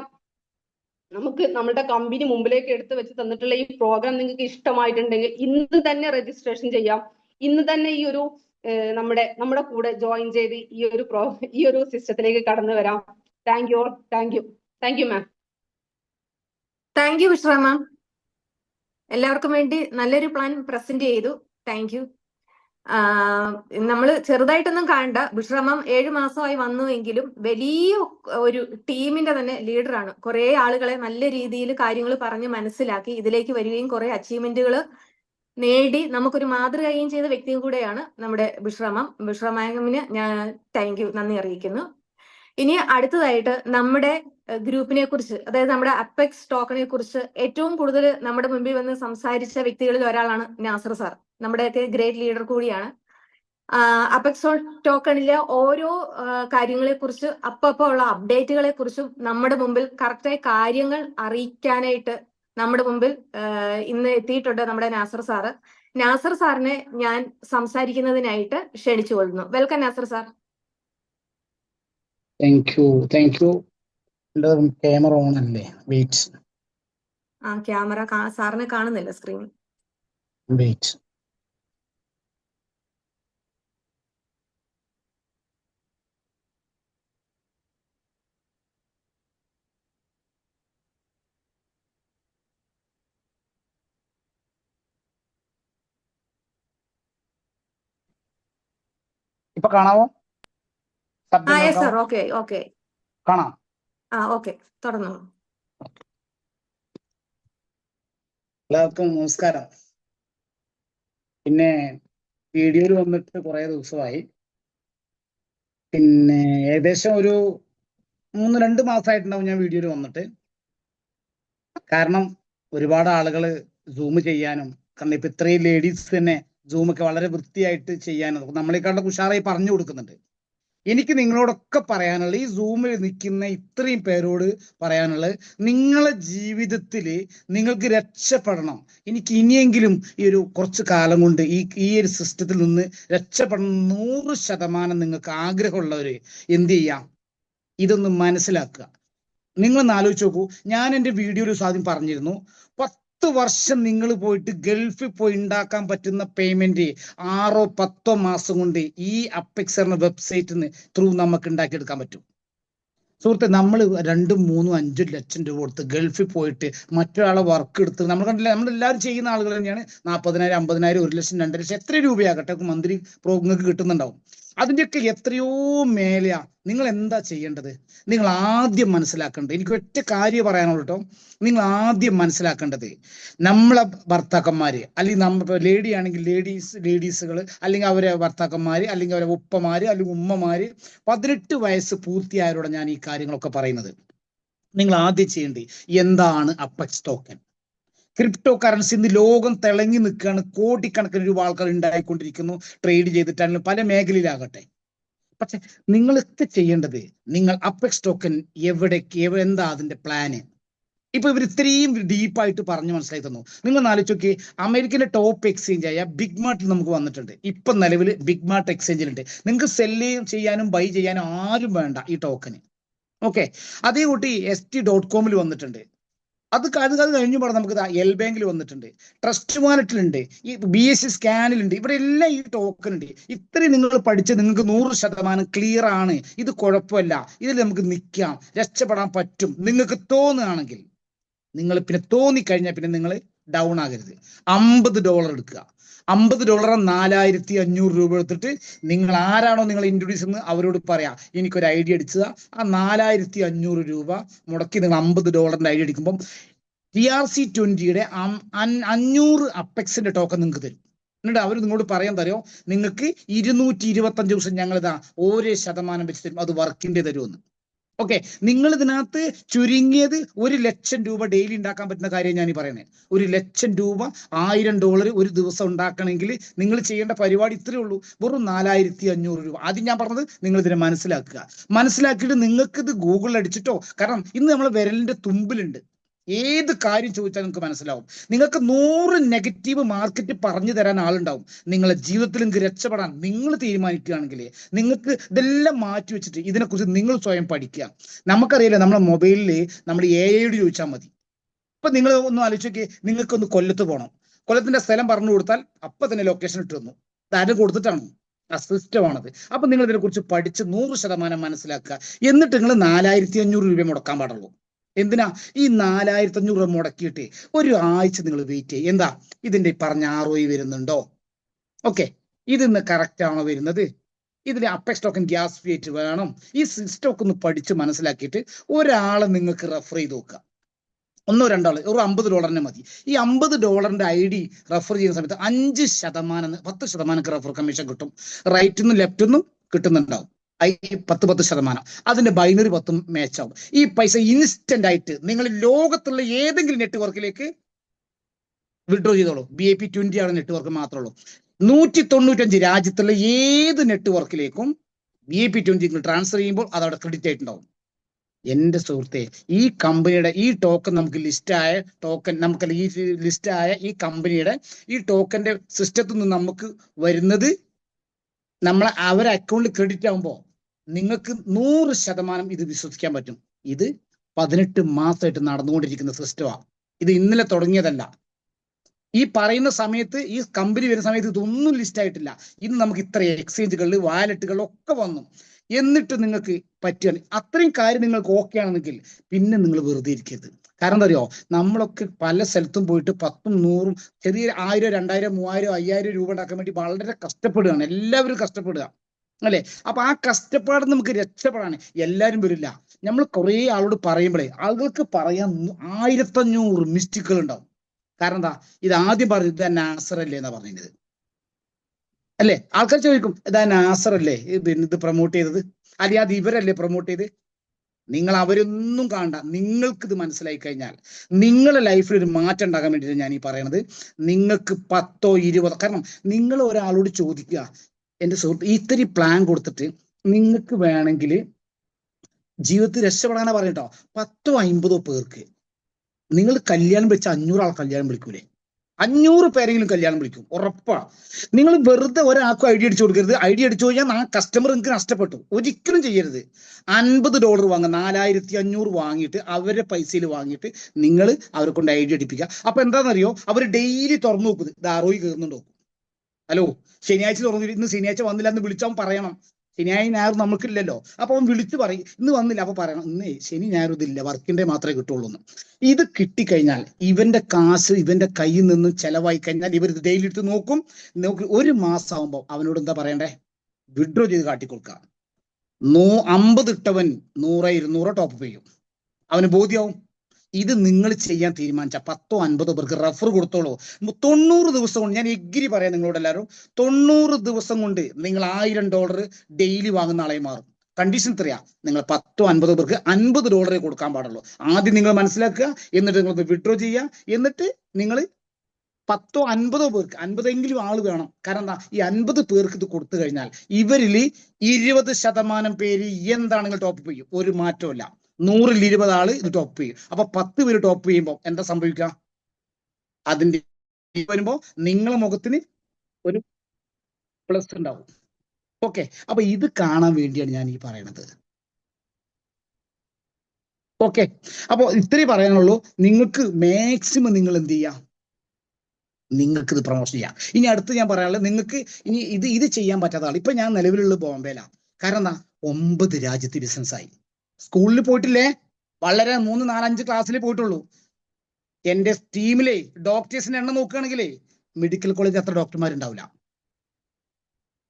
നമുക്ക് നമ്മുടെ കമ്പനി മുമ്പിലേക്ക് എടുത്തു വെച്ച് തന്നിട്ടുള്ള ഈ പ്രോഗ്രാം നിങ്ങൾക്ക് ഇഷ്ടമായിട്ടുണ്ടെങ്കിൽ ഇന്ന് തന്നെ രജിസ്ട്രേഷൻ ചെയ്യാം. ഇന്ന് തന്നെ ഈ ഒരു നമ്മുടെ നമ്മുടെ കൂടെ ജോയിൻ ചെയ്ത് ഈ ഒരു പ്രോ ഈ ഒരു സിസ്റ്റത്തിലേക്ക് കടന്നു വരാം. Thank you thank you thank you ma'am thank you Vishrama ma'am എല്ലാവർക്കും വേണ്ടി നല്ലൊരു പ്ലാൻ പ്രസന്റ് ചെയ്തു. താങ്ക് യു നമ്മൾ ചെറുതായിട്ടൊന്നും കാണണ്ട. വിശ്രമം ഏഴു മാസമായി വന്നുവെങ്കിലും വലിയ ഒരു ടീമിന്റെ തന്നെ ലീഡറാണ്. കുറെ ആളുകളെ നല്ല രീതിയിൽ കാര്യങ്ങൾ പറഞ്ഞ് മനസ്സിലാക്കി ഇതിലേക്ക് വരികയും കുറെ അച്ചീവ്മെന്റുകൾ നേടി നമുക്കൊരു മാതൃകയും ചെയ്ത വ്യക്തിയും കൂടെയാണ് നമ്മുടെ വിശ്രമം. മാം ഞാൻ താങ്ക് യു നന്ദി അറിയിക്കുന്നു. ഇനി അടുത്തതായിട്ട് നമ്മുടെ ഗ്രൂപ്പിനെ കുറിച്ച് അതായത് നമ്മുടെ അപ്പെക്സ് ടോക്കണിനെ കുറിച്ച് ഏറ്റവും കൂടുതൽ നമ്മുടെ മുമ്പിൽ വന്ന് സംസാരിച്ച വ്യക്തികളിൽ ഒരാളാണ് നാസർ സാർ. നമ്മുടെയൊക്കെ ഗ്രേറ്റ് ലീഡർ കൂടിയാണ്. അപ്പെക്സ് ടോക്കണിലെ ഓരോ കാര്യങ്ങളെ കുറിച്ച് അപ്പപ്പോ ഉള്ള അപ്ഡേറ്റുകളെ കുറിച്ചും നമ്മുടെ മുമ്പിൽ കറക്റ്റായി കാര്യങ്ങൾ അറിയിക്കാനായിട്ട് നമ്മുടെ മുമ്പിൽ ഇന്ന് എത്തിയിട്ടുണ്ട് നമ്മുടെ നാസർ സാറ്. നാസർ സാറിനെ ഞാൻ സംസാരിക്കുന്നതിനായിട്ട് ക്ഷണിച്ചു കൊള്ളുന്നു. Welcome Nasar sir. Thank you thank you camera on അല്ലേ? വെയിറ്റ് ആ ക്യാമറ സാറിനെ കാണുന്നില്ല സ്ക്രീനിൽ വെയിറ്റ് ഇപ്പൊ കാണാവോ? കാണാം. ആ ഓക്കെ. തുടർന്നോളൂ എല്ലാവർക്കും നമസ്കാരം. പിന്നെ വീഡിയോയിൽ വന്നിട്ട് കുറേ ദിവസമായി. പിന്നെ ഏകദേശം ഒരു മൂന്ന് രണ്ട് മാസമായിട്ടുണ്ടാവും ഞാൻ വീഡിയോയിൽ വന്നിട്ട്. കാരണം ഒരുപാട് ആളുകൾ സൂം ചെയ്യാനും കാരണം ഇപ്പൊ ഇത്രയും ലേഡീസ് തന്നെ സൂമൊക്കെ വളരെ വൃത്തിയായിട്ട് ചെയ്യാനും നമ്മളെക്കാളും ഉഷാറായി പറഞ്ഞു കൊടുക്കുന്നുണ്ട്. എനിക്ക് നിങ്ങളോടൊക്കെ പറയാനുള്ളത് ഈ സൂമിൽ നിൽക്കുന്ന ഇത്രയും പേരോട് പറയാനുള്ളത് നിങ്ങളെ ജീവിതത്തിൽ നിങ്ങൾക്ക് രക്ഷപ്പെടണം. എനിക്ക് ഇനിയെങ്കിലും ഈ ഒരു കുറച്ച് കാലം കൊണ്ട് ഈ ഈ ഒരു സിസ്റ്റത്തിൽ നിന്ന് രക്ഷപ്പെടണം നൂറ് ശതമാനം നിങ്ങൾക്ക് ആഗ്രഹമുള്ളവര് എന്ത് ചെയ്യാം? ഇതൊന്ന് മനസ്സിലാക്കുക. നിങ്ങളൊന്ന് ആലോചിച്ച് നോക്കൂ. ഞാൻ എന്റെ വീഡിയോയിൽ ആദ്യം പറഞ്ഞിരുന്നു. പത്ത് വർഷം നിങ്ങൾ പോയിട്ട് ഗൾഫിൽ പോയി ഉണ്ടാക്കാൻ പറ്റുന്ന പേയ്മെന്റ് ആറോ പത്തോ മാസം കൊണ്ട് ഈ അപ്പെക്സ് എന്ന വെബ്സൈറ്റിൽ ത്രൂ നമുക്ക് ഉണ്ടാക്കിയെടുക്കാൻ പറ്റും. സുഹൃത്തെ നമ്മൾ രണ്ടും മൂന്നും അഞ്ചും ലക്ഷം രൂപ കൊടുത്ത് ഗൾഫിൽ പോയിട്ട് മറ്റൊരാളെ വർക്ക് എടുത്ത് നമ്മൾ കണ്ടില്ല നമ്മളെല്ലാവരും ചെയ്യുന്ന ആളുകൾ തന്നെയാണ്. നാൽപ്പതിനായിരം അമ്പതിനായിരം ഒരു ലക്ഷം രണ്ട് ലക്ഷം എത്ര രൂപയാകട്ടെ മന്ത്രി നിങ്ങൾക്ക് കിട്ടുന്നുണ്ടാവും. അതിന്റെയൊക്കെ എത്രയോ മേലെയാണ് നിങ്ങൾ എന്താ ചെയ്യേണ്ടത്? നിങ്ങൾ ആദ്യം മനസ്സിലാക്കേണ്ടത്. എനിക്ക് ഒറ്റ കാര്യം പറയാനുള്ളൂ കേട്ടോ നിങ്ങൾ ആദ്യം മനസ്സിലാക്കേണ്ടത് നമ്മളെ ഭർത്താക്കന്മാര് അല്ലെങ്കിൽ നമ്മ ലേഡി ആണെങ്കിൽ ലേഡീസ് ലേഡീസുകൾ അല്ലെങ്കിൽ അവരെ ഭർത്താക്കന്മാര് അല്ലെങ്കിൽ അവരെ ഉപ്പമാര് അല്ലെങ്കിൽ ഉമ്മമാര് പതിനെട്ട് വയസ്സ് പൂർത്തിയായവരോടെ ഞാൻ ഈ കാര്യങ്ങളൊക്കെ പറയുന്നത്. നിങ്ങൾ ആദ്യം ചെയ്യേണ്ടത് എന്താണ് അപ്പക്സ് ടോക്കൺ ക്രിപ്റ്റോ കറൻസി ഇന്ന് ലോകം തിളങ്ങി നിൽക്കുകയാണ്. കോടിക്കണക്കിന് രൂപ ആൾക്കാർ ഉണ്ടായിക്കൊണ്ടിരിക്കുന്നു. ട്രേഡ് ചെയ്തിട്ടാണെങ്കിലും പല മേഖലയിലാകട്ടെ. പക്ഷെ നിങ്ങളൊക്കെ ചെയ്യേണ്ടത് നിങ്ങൾ അപ്പെക്സ് ടോക്കൺ എവിടേക്ക് എവ- എന്താ അതിന്റെ പ്ലാന് ഇപ്പൊ ഇവർ ഇത്രയും ഡീപ്പായിട്ട് പറഞ്ഞു മനസ്സിലാക്കി തന്നു. നിങ്ങൾ ആലോചിച്ച് നോക്കി. അമേരിക്കയിലെ ടോപ്പ് എക്സ്ചേഞ്ച് ആയ ബിഗ് മാർട്ടിൽ നമുക്ക് വന്നിട്ടുണ്ട്. ഇപ്പൊ നിലവിൽ ബിഗ് മാർട്ട് എക്സ്ചേഞ്ചിലുണ്ട് നിങ്ങൾക്ക് സെല്ല് ചെയ്യാനും ബൈ ചെയ്യാനും ആരും വേണ്ട ഈ ടോക്കന് ഓക്കെ അതേ കൂട്ടി എസ് ടി ഡോട്ട് കോമിൽ വന്നിട്ടുണ്ട്. അത് അത് അത് കഴിഞ്ഞു പാടെ നമുക്ക് എൽ ബാങ്കിൽ വന്നിട്ടുണ്ട്. ട്രസ്റ്റ് വാലറ്റിലുണ്ട് ഈ ബി എസ് സി സ്കാനിലുണ്ട് ഇവിടെ എല്ലാം ഈ ടോക്കൺ ഉണ്ട്. ഇത്രയും നിങ്ങൾ പഠിച്ച് നിങ്ങൾക്ക് നൂറ് ശതമാനം ക്ലിയർ ആണ്. ഇത് കുഴപ്പമില്ല. ഇതിൽ നമുക്ക് നിൽക്കാം രക്ഷപ്പെടാൻ പറ്റും. നിങ്ങൾക്ക് തോന്നുകയാണെങ്കിൽ നിങ്ങൾ പിന്നെ തോന്നിക്കഴിഞ്ഞാൽ പിന്നെ നിങ്ങൾ ഡൗൺ ആകരുത്. അമ്പത് ഡോളർ എടുക്കുക. അമ്പത് ഡോളർ നാലായിരത്തി അഞ്ഞൂറ് രൂപ എടുത്തിട്ട് നിങ്ങൾ ആരാണോ നിങ്ങൾ ഇൻട്രൊഡ്യൂസ് ചെയ്യുന്നത് അവരോട് പറയാം എനിക്കൊരു ഐഡിയ അടിച്ചതാ. ആ നാലായിരത്തി അഞ്ഞൂറ് രൂപ മുടക്കി നിങ്ങൾ അമ്പത് ഡോളറിന്റെ ഐഡിയ അടിക്കുമ്പോൾ ടി ആർ സി ട്വന്റിയുടെ അഞ്ഞൂറ് അപ്പെക്സിന്റെ ടോക്കൺ നിങ്ങൾക്ക് തരും. എന്നിട്ട് അവർ നിങ്ങളോട് പറയാൻ തരുമോ നിങ്ങൾക്ക് ഇരുന്നൂറ്റി ഇരുപത്തഞ്ച് ദിവസം ഞങ്ങൾ ഇതാ ഓരോ ശതമാനം വെച്ച് തരും. അത് വർക്കിന്റെ തരുമെന്ന്. ഓക്കെ നിങ്ങൾ ഇതിനകത്ത് ചുരുങ്ങിയത് ഒരു ലക്ഷം രൂപ ഡെയിലി ഉണ്ടാക്കാൻ പറ്റുന്ന കാര്യം ഞാൻ ഈ പറയുന്നത് ഒരു ലക്ഷം രൂപ ആയിരം ഡോളർ ഒരു ദിവസം ഉണ്ടാക്കണമെങ്കിൽ നിങ്ങൾ ചെയ്യേണ്ട പരിപാടി ഇത്രയേ ഉള്ളൂ. വെറും നാലായിരത്തി അഞ്ഞൂറ് രൂപ. ആദ്യം ഞാൻ പറഞ്ഞത് നിങ്ങൾ ഇതിനെ മനസ്സിലാക്കുക. മനസ്സിലാക്കിയിട്ട് നിങ്ങൾക്ക് ഇത് ഗൂഗിളിൽ അടിച്ചിട്ടോ കാരണം ഇന്ന് നമ്മൾ വിരലിന്റെ തുമ്പിലുണ്ട്. ഏത് കാര്യം ചോദിച്ചാൽ നിങ്ങൾക്ക് മനസ്സിലാവും. നിങ്ങൾക്ക് നൂറ് നെഗറ്റീവ് മാർക്കറ്റ് പറഞ്ഞു തരാൻ ആളുണ്ടാവും. നിങ്ങളെ ജീവിതത്തിൽ നിങ്ങൾക്ക് രക്ഷപ്പെടാൻ നിങ്ങൾ തീരുമാനിക്കുകയാണെങ്കിൽ നിങ്ങൾക്ക് ഇതെല്ലാം മാറ്റി വെച്ചിട്ട് ഇതിനെക്കുറിച്ച് നിങ്ങൾ സ്വയം പഠിക്കുക. നമുക്കറിയില്ല നമ്മുടെ മൊബൈലിൽ നമ്മൾ എ ഐയോട് ചോദിച്ചാൽ മതി. ഇപ്പൊ നിങ്ങൾ ഒന്ന് ആലോചിച്ച് നിങ്ങൾക്ക് നിങ്ങൾക്കൊന്ന് കൊല്ലത്ത് പോകണം കൊല്ലത്തിന്റെ സ്ഥലം പറഞ്ഞു കൊടുത്താൽ അപ്പൊ തന്നെ ലൊക്കേഷൻ ഇട്ട് തന്നു. ആരും കൊടുത്തിട്ടാണ്. ആ സിസ്റ്റമാണത് അപ്പൊ നിങ്ങൾ ഇതിനെക്കുറിച്ച് പഠിച്ച് നൂറ് ശതമാനം മനസ്സിലാക്കുക. എന്നിട്ട് നിങ്ങൾ നാലായിരത്തി അഞ്ഞൂറ് രൂപ മുടക്കാൻ പാടുള്ളൂ. എന്തിനാ? ഈ നാലായിരത്തി അഞ്ഞൂറ് രൂപ മുടക്കിയിട്ട് ഒരു ആഴ്ച നിങ്ങൾ വെയിറ്റ് ചെയ്യുക എന്താ? ഇതിന്റെ പറഞ്ഞ ആർ വരുന്നുണ്ടോ? ഓക്കെ ഇതിന്ന് കറക്റ്റ് ആണോ വരുന്നത്? ഇതിൽ അപ്പ ടോക്കൺ ഗ്യാസ് ഫിയേറ്റ് വേണം. ഈ സ്റ്റോക്ക് ഒന്ന് പഠിച്ച് മനസ്സിലാക്കിയിട്ട് ഒരാളെ നിങ്ങൾക്ക് റെഫർ ചെയ്ത് നോക്കുക. ഒന്നോ രണ്ടോ ഒരു അമ്പത് ഡോളറിന് മതി. ഈ അമ്പത് ഡോളറിന്റെ ഐ ഡി റെഫർ ചെയ്യുന്ന സമയത്ത് അഞ്ച് ശതമാനം പത്ത് ശതമാനം റെഫർ കമ്മീഷൻ കിട്ടും. റൈറ്റിൽ നിന്നും ലെഫ്റ്റിൽ നിന്നും കിട്ടുന്നുണ്ടാവും. ഐ പത്ത് പത്ത് ശതമാനം. അതിന്റെ ബൈനറി പത്തും മാച്ച് ആവും. ഈ പൈസ ഇൻസ്റ്റന്റ് ആയിട്ട് നിങ്ങൾ ലോകത്തുള്ള ഏതെങ്കിലും നെറ്റ്വർക്കിലേക്ക് വിഡ്രോ ചെയ്തോളൂ. ബി ഐ പി ട്വന്റി ആണ് നെറ്റ്വർക്ക് മാത്രമുള്ളൂ നൂറ്റി തൊണ്ണൂറ്റഞ്ച് രാജ്യത്തുള്ള ഏത് നെറ്റ്വർക്കിലേക്കും ബി ഐ പി ട്വന്റി നിങ്ങൾ ട്രാൻസ്ഫർ ചെയ്യുമ്പോൾ അത് അവിടെ ക്രെഡിറ്റ് ആയിട്ടുണ്ടാവും. എന്റെ സുഹൃത്തെ ഈ കമ്പനിയുടെ ഈ ടോക്കൺ നമുക്ക് ലിസ്റ്റ് ആയ ടോക്കൺ നമുക്ക് ഈ ലിസ്റ്റ് ആയ ഈ കമ്പനിയുടെ ഈ ടോക്കന്റെ സിസ്റ്റത്തിൽ നിന്ന് നമുക്ക് വരുന്നത് നമ്മളെ അവരെ അക്കൗണ്ടിൽ ക്രെഡിറ്റ് ആകുമ്പോൾ നിങ്ങൾക്ക് നൂറ് ശതമാനം ഇത് വിശ്വസിക്കാൻ പറ്റും. ഇത് പതിനെട്ട് മാസമായിട്ട് നടന്നുകൊണ്ടിരിക്കുന്ന സിസ്റ്റമാണ് ഇത് ഇന്നലെ തുടങ്ങിയതല്ല. ഈ പറയുന്ന സമയത്ത് ഈ കമ്പനി വരുന്ന സമയത്ത് ഇതൊന്നും ലിസ്റ്റ് ആയിട്ടില്ല. ഇന്ന് നമുക്ക് ഇത്ര എക്സ്ചേഞ്ചുകളിൽ വാലറ്റുകൾ ഒക്കെ വന്നു. എന്നിട്ട് നിങ്ങൾക്ക് പറ്റുകയാണ്. അത്രയും കാര്യം നിങ്ങൾക്ക് ഓക്കെ ആണെങ്കിൽ പിന്നെ നിങ്ങൾ വെറുതെ ഇരിക്കരുത്. കാരണം എന്താ അറിയോ? നമ്മളൊക്കെ പല സ്ഥലത്തും പോയിട്ട് പത്തും നൂറും ചെറിയ ആയിരം രണ്ടായിരം മൂവായിരം അയ്യായിരം രൂപ ഉണ്ടാക്കാൻ വേണ്ടി വളരെ കഷ്ടപ്പെടുകയാണ്. എല്ലാവരും കഷ്ടപ്പെടുക. അല്ലെ? അപ്പൊ ആ കഷ്ടപ്പാട് നമുക്ക് രക്ഷപ്പെടാണ് എല്ലാരും വരില്ല. നമ്മൾ കുറെ ആളോട് പറയുമ്പോഴേ ആളുകൾക്ക് പറയാൻ ആയിരത്തഞ്ഞൂറ് മിസ്റ്റേക്കുകൾ ഉണ്ടാവും. കാരണം എന്താ? ഇത് ആദ്യം പറഞ്ഞത് ഇതാ അല്ലേ എന്നാ പറഞ്ഞത് അല്ലെ? ആൾക്കാർ ചോദിക്കും ഇതാ അല്ലേ? ഇത് ഇത് പ്രൊമോട്ട് ചെയ്തത്? അല്ലെ അത് ഇവരല്ലേ പ്രൊമോട്ട് ചെയ്ത് നിങ്ങൾ അവരൊന്നും കാണണ്ട. നിങ്ങൾക്ക് ഇത് മനസ്സിലായി കഴിഞ്ഞാൽ നിങ്ങളുടെ ലൈഫിൽ ഒരു മാറ്റം ഉണ്ടാകാൻ വേണ്ടിയിട്ട് ഞാൻ ഈ പറയണത്. നിങ്ങൾക്ക് പത്തോ ഇരുപതോ കാരണം നിങ്ങൾ ഒരാളോട് ചോദിക്കുക എന്റെ സുഹൃത്ത് ഇത്തിരി പ്ലാൻ കൊടുത്തിട്ട് നിങ്ങൾക്ക് വേണമെങ്കിൽ ജീവിതത്തിൽ രക്ഷപ്പെടാനാ പറഞ്ഞിട്ടോ പത്തോ അമ്പതോ പേർക്ക്. നിങ്ങൾ കല്യാണം വെച്ച അഞ്ഞൂറ് ആൾ കല്യാണം വിളിക്കൂലേ? അഞ്ഞൂറ് പേരെങ്കിലും കല്യാണം വിളിക്കും. ഉറപ്പാ. നിങ്ങൾ വെറുതെ ഒരാൾക്കും ഐഡിയ അടിച്ചു കൊടുക്കരുത്. ഐഡിയ അടിച്ചു കഴിഞ്ഞാൽ ആ കസ്റ്റമർ നിങ്ങൾക്ക് നഷ്ടപ്പെട്ടു. ഒരിക്കലും ചെയ്യരുത്. അൻപത് ഡോളർ വാങ്ങുക നാലായിരത്തി അഞ്ഞൂറ് വാങ്ങിയിട്ട് അവരുടെ പൈസയിൽ വാങ്ങിയിട്ട് നിങ്ങൾ അവരെ കൊണ്ട് ഐഡിയ അടിപ്പിക്കുക. അപ്പൊ എന്താണെന്നറിയോ? അവർ ഡെയിലി തുറന്നു നോക്കുന്നത് ആറോയി കയറുന്നുണ്ടോ? ഹലോ ശനിയാഴ്ച തുറന്നു ഇന്ന് ശനിയാഴ്ച വന്നില്ല എന്ന് വിളിച്ചവൻ പറയണം. ശനിയായി ഞായർ നമുക്കില്ലല്ലോ അപ്പൊ അവൻ വിളിച്ചു പറയും. ഇന്ന് വന്നില്ല. അപ്പൊ പറയണം. ഇന്ന് ശനി ഞായർ ഇതില്ല. വർക്കിന്റെ മാത്രമേ കിട്ടുള്ളൂ എന്ന്. ഇത് കിട്ടിക്കഴിഞ്ഞാൽ ഇവന്റെ കാശ് ഇവന്റെ കയ്യിൽ നിന്ന് ചെലവായി കഴിഞ്ഞാൽ ഇവർ ഇത് ഡെയിലി എടുത്ത് നോക്കും. നോക്കി ഒരു മാസം ആവുമ്പോൾ അവനോട് എന്താ പറയണ്ടേ? വിഡ്രോ ചെയ്ത് കാട്ടിക്കൊടുക്കുക. നൂ അമ്പത് ഇട്ടവൻ നൂറ് ഇരുന്നൂറ് ടോപ്പ് ചെയ്യും. അവന് ബോധ്യമാവും ഇത് നിങ്ങൾ ചെയ്യാൻ തീരുമാനിച്ച പത്തോ അൻപതോ പേർക്ക് റെഫർ കൊടുത്തോളൂ. തൊണ്ണൂറ് ദിവസം കൊണ്ട് ഞാൻ എഗ്രി പറയാം നിങ്ങളോട് എല്ലാവരും. തൊണ്ണൂറ് ദിവസം കൊണ്ട് നിങ്ങൾ ആയിരം ഡോളർ ഡെയിലി വാങ്ങുന്ന ആളായി മാറും. കണ്ടീഷൻ ഇത്രയാ. നിങ്ങൾ പത്തോ അൻപതോ പേർക്ക് അൻപത് ഡോളറേ കൊടുക്കാൻ പാടുള്ളൂ. ആദ്യം നിങ്ങൾ മനസ്സിലാക്കുക എന്നിട്ട് നിങ്ങൾ വിഡ്രോ ചെയ്യുക എന്നിട്ട് നിങ്ങൾ പത്തോ അൻപതോ പേർക്ക് അൻപതെങ്കിലും ആൾ വേണം. കാരണം എന്താ? ഈ അൻപത് പേർക്ക് ഇത് കൊടുത്തു കഴിഞ്ഞാൽ ഇവരിൽ ഇരുപത് ശതമാനം പേര് എന്താണെങ്കിൽ ടോപ്പ് ചെയ്യും. ഒരു മാറ്റമില്ല നൂറിൽ ഇരുപത് ആൾ ഇത് ടോപ്പ് ചെയ്യും. അപ്പൊ പത്ത് പേര് ടോപ്പ് ചെയ്യുമ്പോൾ എന്താ സംഭവിക്കുക? അതിന്റെ വരുമ്പോ നിങ്ങളെ മുഖത്തിന് ഒരു പ്ലസ് ഉണ്ടാവും. ഓക്കെ അപ്പൊ ഇത് കാണാൻ വേണ്ടിയാണ് ഞാൻ ഈ പറയണത്. ഓക്കെ അപ്പോൾ ഇത്രയും പറയാനുള്ളൂ. നിങ്ങൾക്ക് മാക്സിമം നിങ്ങൾ എന്ത് ചെയ്യാം? നിങ്ങൾക്ക് ഇത് പ്രൊമോഷൻ ചെയ്യാം. ഇനി അടുത്ത് ഞാൻ പറയാനുള്ളത് നിങ്ങൾക്ക് ഇനി ഇത് ഇത് ചെയ്യാൻ പറ്റാത്ത ആൾ ഇപ്പൊ ഞാൻ നിലവിലുള്ള ബോംബെയിലാണ്. കാരണം ഒമ്പത് രാജ്യത്ത് ബിസിനസ് ആയി. സ്കൂളിൽ പോയിട്ടില്ലേ? വളരെ മൂന്ന് നാലഞ്ച് ക്ലാസ്സിൽ പോയിട്ടുള്ളൂ. എന്റെ ടീമിലെ ഡോക്ടേഴ്സിന്റെ എണ്ണം നോക്കുകയാണെങ്കിലേ മെഡിക്കൽ കോളേജ് അത്ര ഡോക്ടർമാരുണ്ടാവില്ല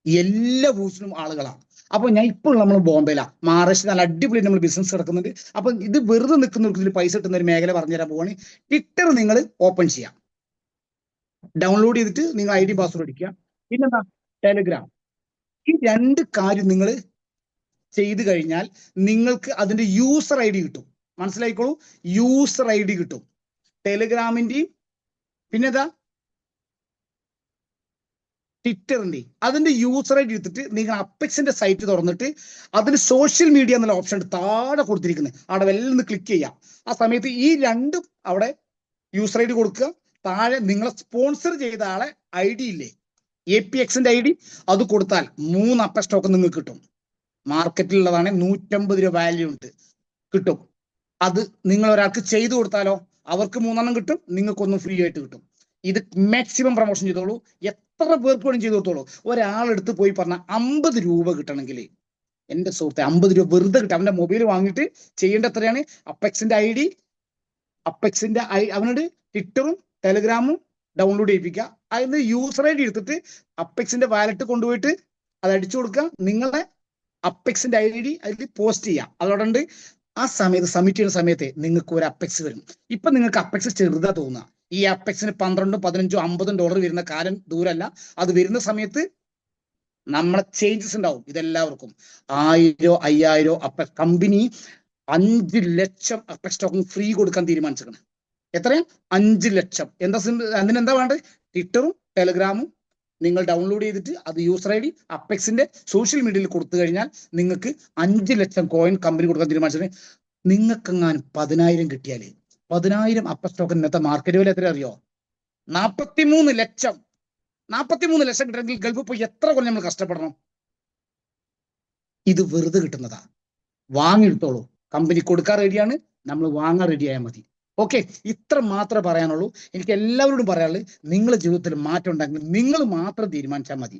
എല്ലാ ബൂസിനും ആളുകളാണ് അപ്പൊ ഞാൻ ഇപ്പോൾ നമ്മൾ ബോംബെയിലാണ് മഹാരാഷ്ട്ര നല്ല അടിപൊളി നമ്മൾ ബിസിനസ് നടക്കുന്നുണ്ട്. അപ്പൊ ഇത് വെറുതെ നിൽക്കുന്നവർക്ക് ഇതിൽ പൈസ കിട്ടുന്ന ഒരു മേഖല പറഞ്ഞുതരാൻ പോവാണ്. ട്വിറ്റർ നിങ്ങൾ ഓപ്പൺ ചെയ്യാം. ഡൗൺലോഡ് ചെയ്തിട്ട് നിങ്ങൾ ഐ ഡി പാസ്വേഡ് അടിക്കുക പിന്നെന്താ? ടെലിഗ്രാം ഈ രണ്ട് കാര്യം നിങ്ങൾ ചെയ്തു കഴിഞ്ഞാൽ നിങ്ങൾക്ക് അതിന്റെ യൂസർ ഐ ഡി കിട്ടും. മനസ്സിലായിക്കോളൂ? യൂസർ ഐ ഡി കിട്ടും. ടെലിഗ്രാമിന്റെയും പിന്നെന്താ ട്വിറ്ററിന്റെയും അതിന്റെ യൂസർ ഐ ഡി എടുത്തിട്ട് നിങ്ങൾ അപ്പെക്സിന്റെ സൈറ്റ് തുറന്നിട്ട് അതിന് സോഷ്യൽ മീഡിയ എന്നുള്ള ഓപ്ഷൻ താഴെ കൊടുത്തിരിക്കുന്നത്. അവിടെ വെല്ലൊന്ന് ക്ലിക്ക് ചെയ്യാം. ആ സമയത്ത് ഈ രണ്ടും അവിടെ യൂസർ ഐ ഡി കൊടുക്കുക. താഴെ നിങ്ങളെ സ്പോൺസർ ചെയ്ത ആളെ ഐ ഡി ഇല്ലേ? എ പി എക്സിന്റെ ഐ ഡി അത് കൊടുത്താൽ മൂന്ന് അപ്പ സ്റ്റോക്ക് നിങ്ങൾക്ക് കിട്ടും. മാർക്കറ്റിലുള്ളതാണ് നൂറ്റമ്പത് രൂപ വാല്യൂ ഉണ്ട്. കിട്ടും. അത് നിങ്ങൾ ഒരാൾക്ക് ചെയ്തു കൊടുത്താലോ? അവർക്ക് മൂന്നെണ്ണം കിട്ടും നിങ്ങൾക്കൊന്നും ഫ്രീ ആയിട്ട് കിട്ടും. ഇത് മാക്സിമം പ്രൊമോഷൻ ചെയ്തോളൂ. എത്ര പേർക്ക് വേണം ചെയ്തു കൊടുത്തോളൂ. ഒരാളെടുത്ത് പോയി പറഞ്ഞ അമ്പത് രൂപ കിട്ടണമെങ്കിൽ. എന്റെ സുഹൃത്തെ അമ്പത് രൂപ വെറുതെ കിട്ടും. അവന്റെ മൊബൈൽ വാങ്ങിയിട്ട് ചെയ്യേണ്ട എത്രയാണ്? അപ്പെക്സിന്റെ ഐ ഡി അപ്പെക്സിന്റെ ഐ അവനോട് ട്വിറ്ററും ടെലിഗ്രാമും ഡൗൺലോഡ് ചെയ്യിപ്പിക്കുക. അതിന് യൂസർ ഐ ഡി എടുത്തിട്ട് അപ്പെക്സിന്റെ വാലറ്റ് കൊണ്ടുപോയിട്ട് അത് അടിച്ചു കൊടുക്കുക. നിങ്ങളെ അപ്പെക്സിന്റെ ഐ ഡി അതിൽ പോസ്റ്റ് ചെയ്യാം. അതോടൊണ്ട് ആ സമയത്ത് സബ്മിറ്റ് ചെയ്യുന്ന സമയത്ത് നിങ്ങൾക്ക് ഒരു അപ്പെക്സ് വരും. ഇപ്പൊ നിങ്ങൾക്ക് അപ്പെക്സ് ചെറുതാ തോന്നുക ഈ അപ്പെക്സിന് പന്ത്രണ്ടും പതിനഞ്ചും അമ്പതും ഡോളർ വരുന്ന കാലം ദൂരല്ല. അത് വരുന്ന സമയത്ത് നമ്മളെ ചേഞ്ചസ് ഉണ്ടാവും ഇതെല്ലാവർക്കും. ആയിരോ അയ്യായിരോ അപ്പ കമ്പനി അഞ്ച് ലക്ഷം അപ്പെക്സ് ടോക്കൺ ഫ്രീ കൊടുക്കാൻ തീരുമാനിച്ചിരിക്കണം എത്രയും? അഞ്ച് ലക്ഷം. എന്താ അതിനെന്താ വേണ്ടത്? ട്വിറ്ററും ടെലിഗ്രാമും നിങ്ങൾ ഡൗൺലോഡ് ചെയ്തിട്ട് അത് യൂസർ ഐ ഡി അപ്പെക്സിന്റെ സോഷ്യൽ മീഡിയയിൽ കൊടുത്തു കഴിഞ്ഞാൽ നിങ്ങൾക്ക് അഞ്ച് ലക്ഷം കോയിൻ കമ്പനി കൊടുക്കാൻ തീരുമാനിച്ചിട്ട് നിങ്ങൾക്കെങ്ങാനും പതിനായിരം കിട്ടിയാൽ പതിനായിരം അപ്പ സ്റ്റോക്ക് ഇന്നത്തെ മാർക്കറ്റ് വില എത്ര അറിയോ? നാപ്പത്തിമൂന്ന് ലക്ഷം. നാപ്പത്തിമൂന്ന് ലക്ഷം കിട്ടണമെങ്കിൽ ഗൾഫ് പോയി എത്ര കൊല്ലം നമ്മൾ കഷ്ടപ്പെടണം? ഇത് വെറുതെ കിട്ടുന്നതാ. വാങ്ങിയെടുത്തോളൂ. കമ്പനി കൊടുക്കാൻ റെഡിയാണ് നമ്മൾ വാങ്ങാൻ റെഡി ആയാൽ മതി. ഓക്കെ ഇത്ര മാത്രമേ പറയാനുള്ളൂ. എനിക്ക് എല്ലാവരോടും പറയാനുള്ളത് നിങ്ങളുടെ ജീവിതത്തിൽ മാറ്റം ഉണ്ടെങ്കിൽ നിങ്ങൾ മാത്രം തീരുമാനിച്ചാൽ മതി.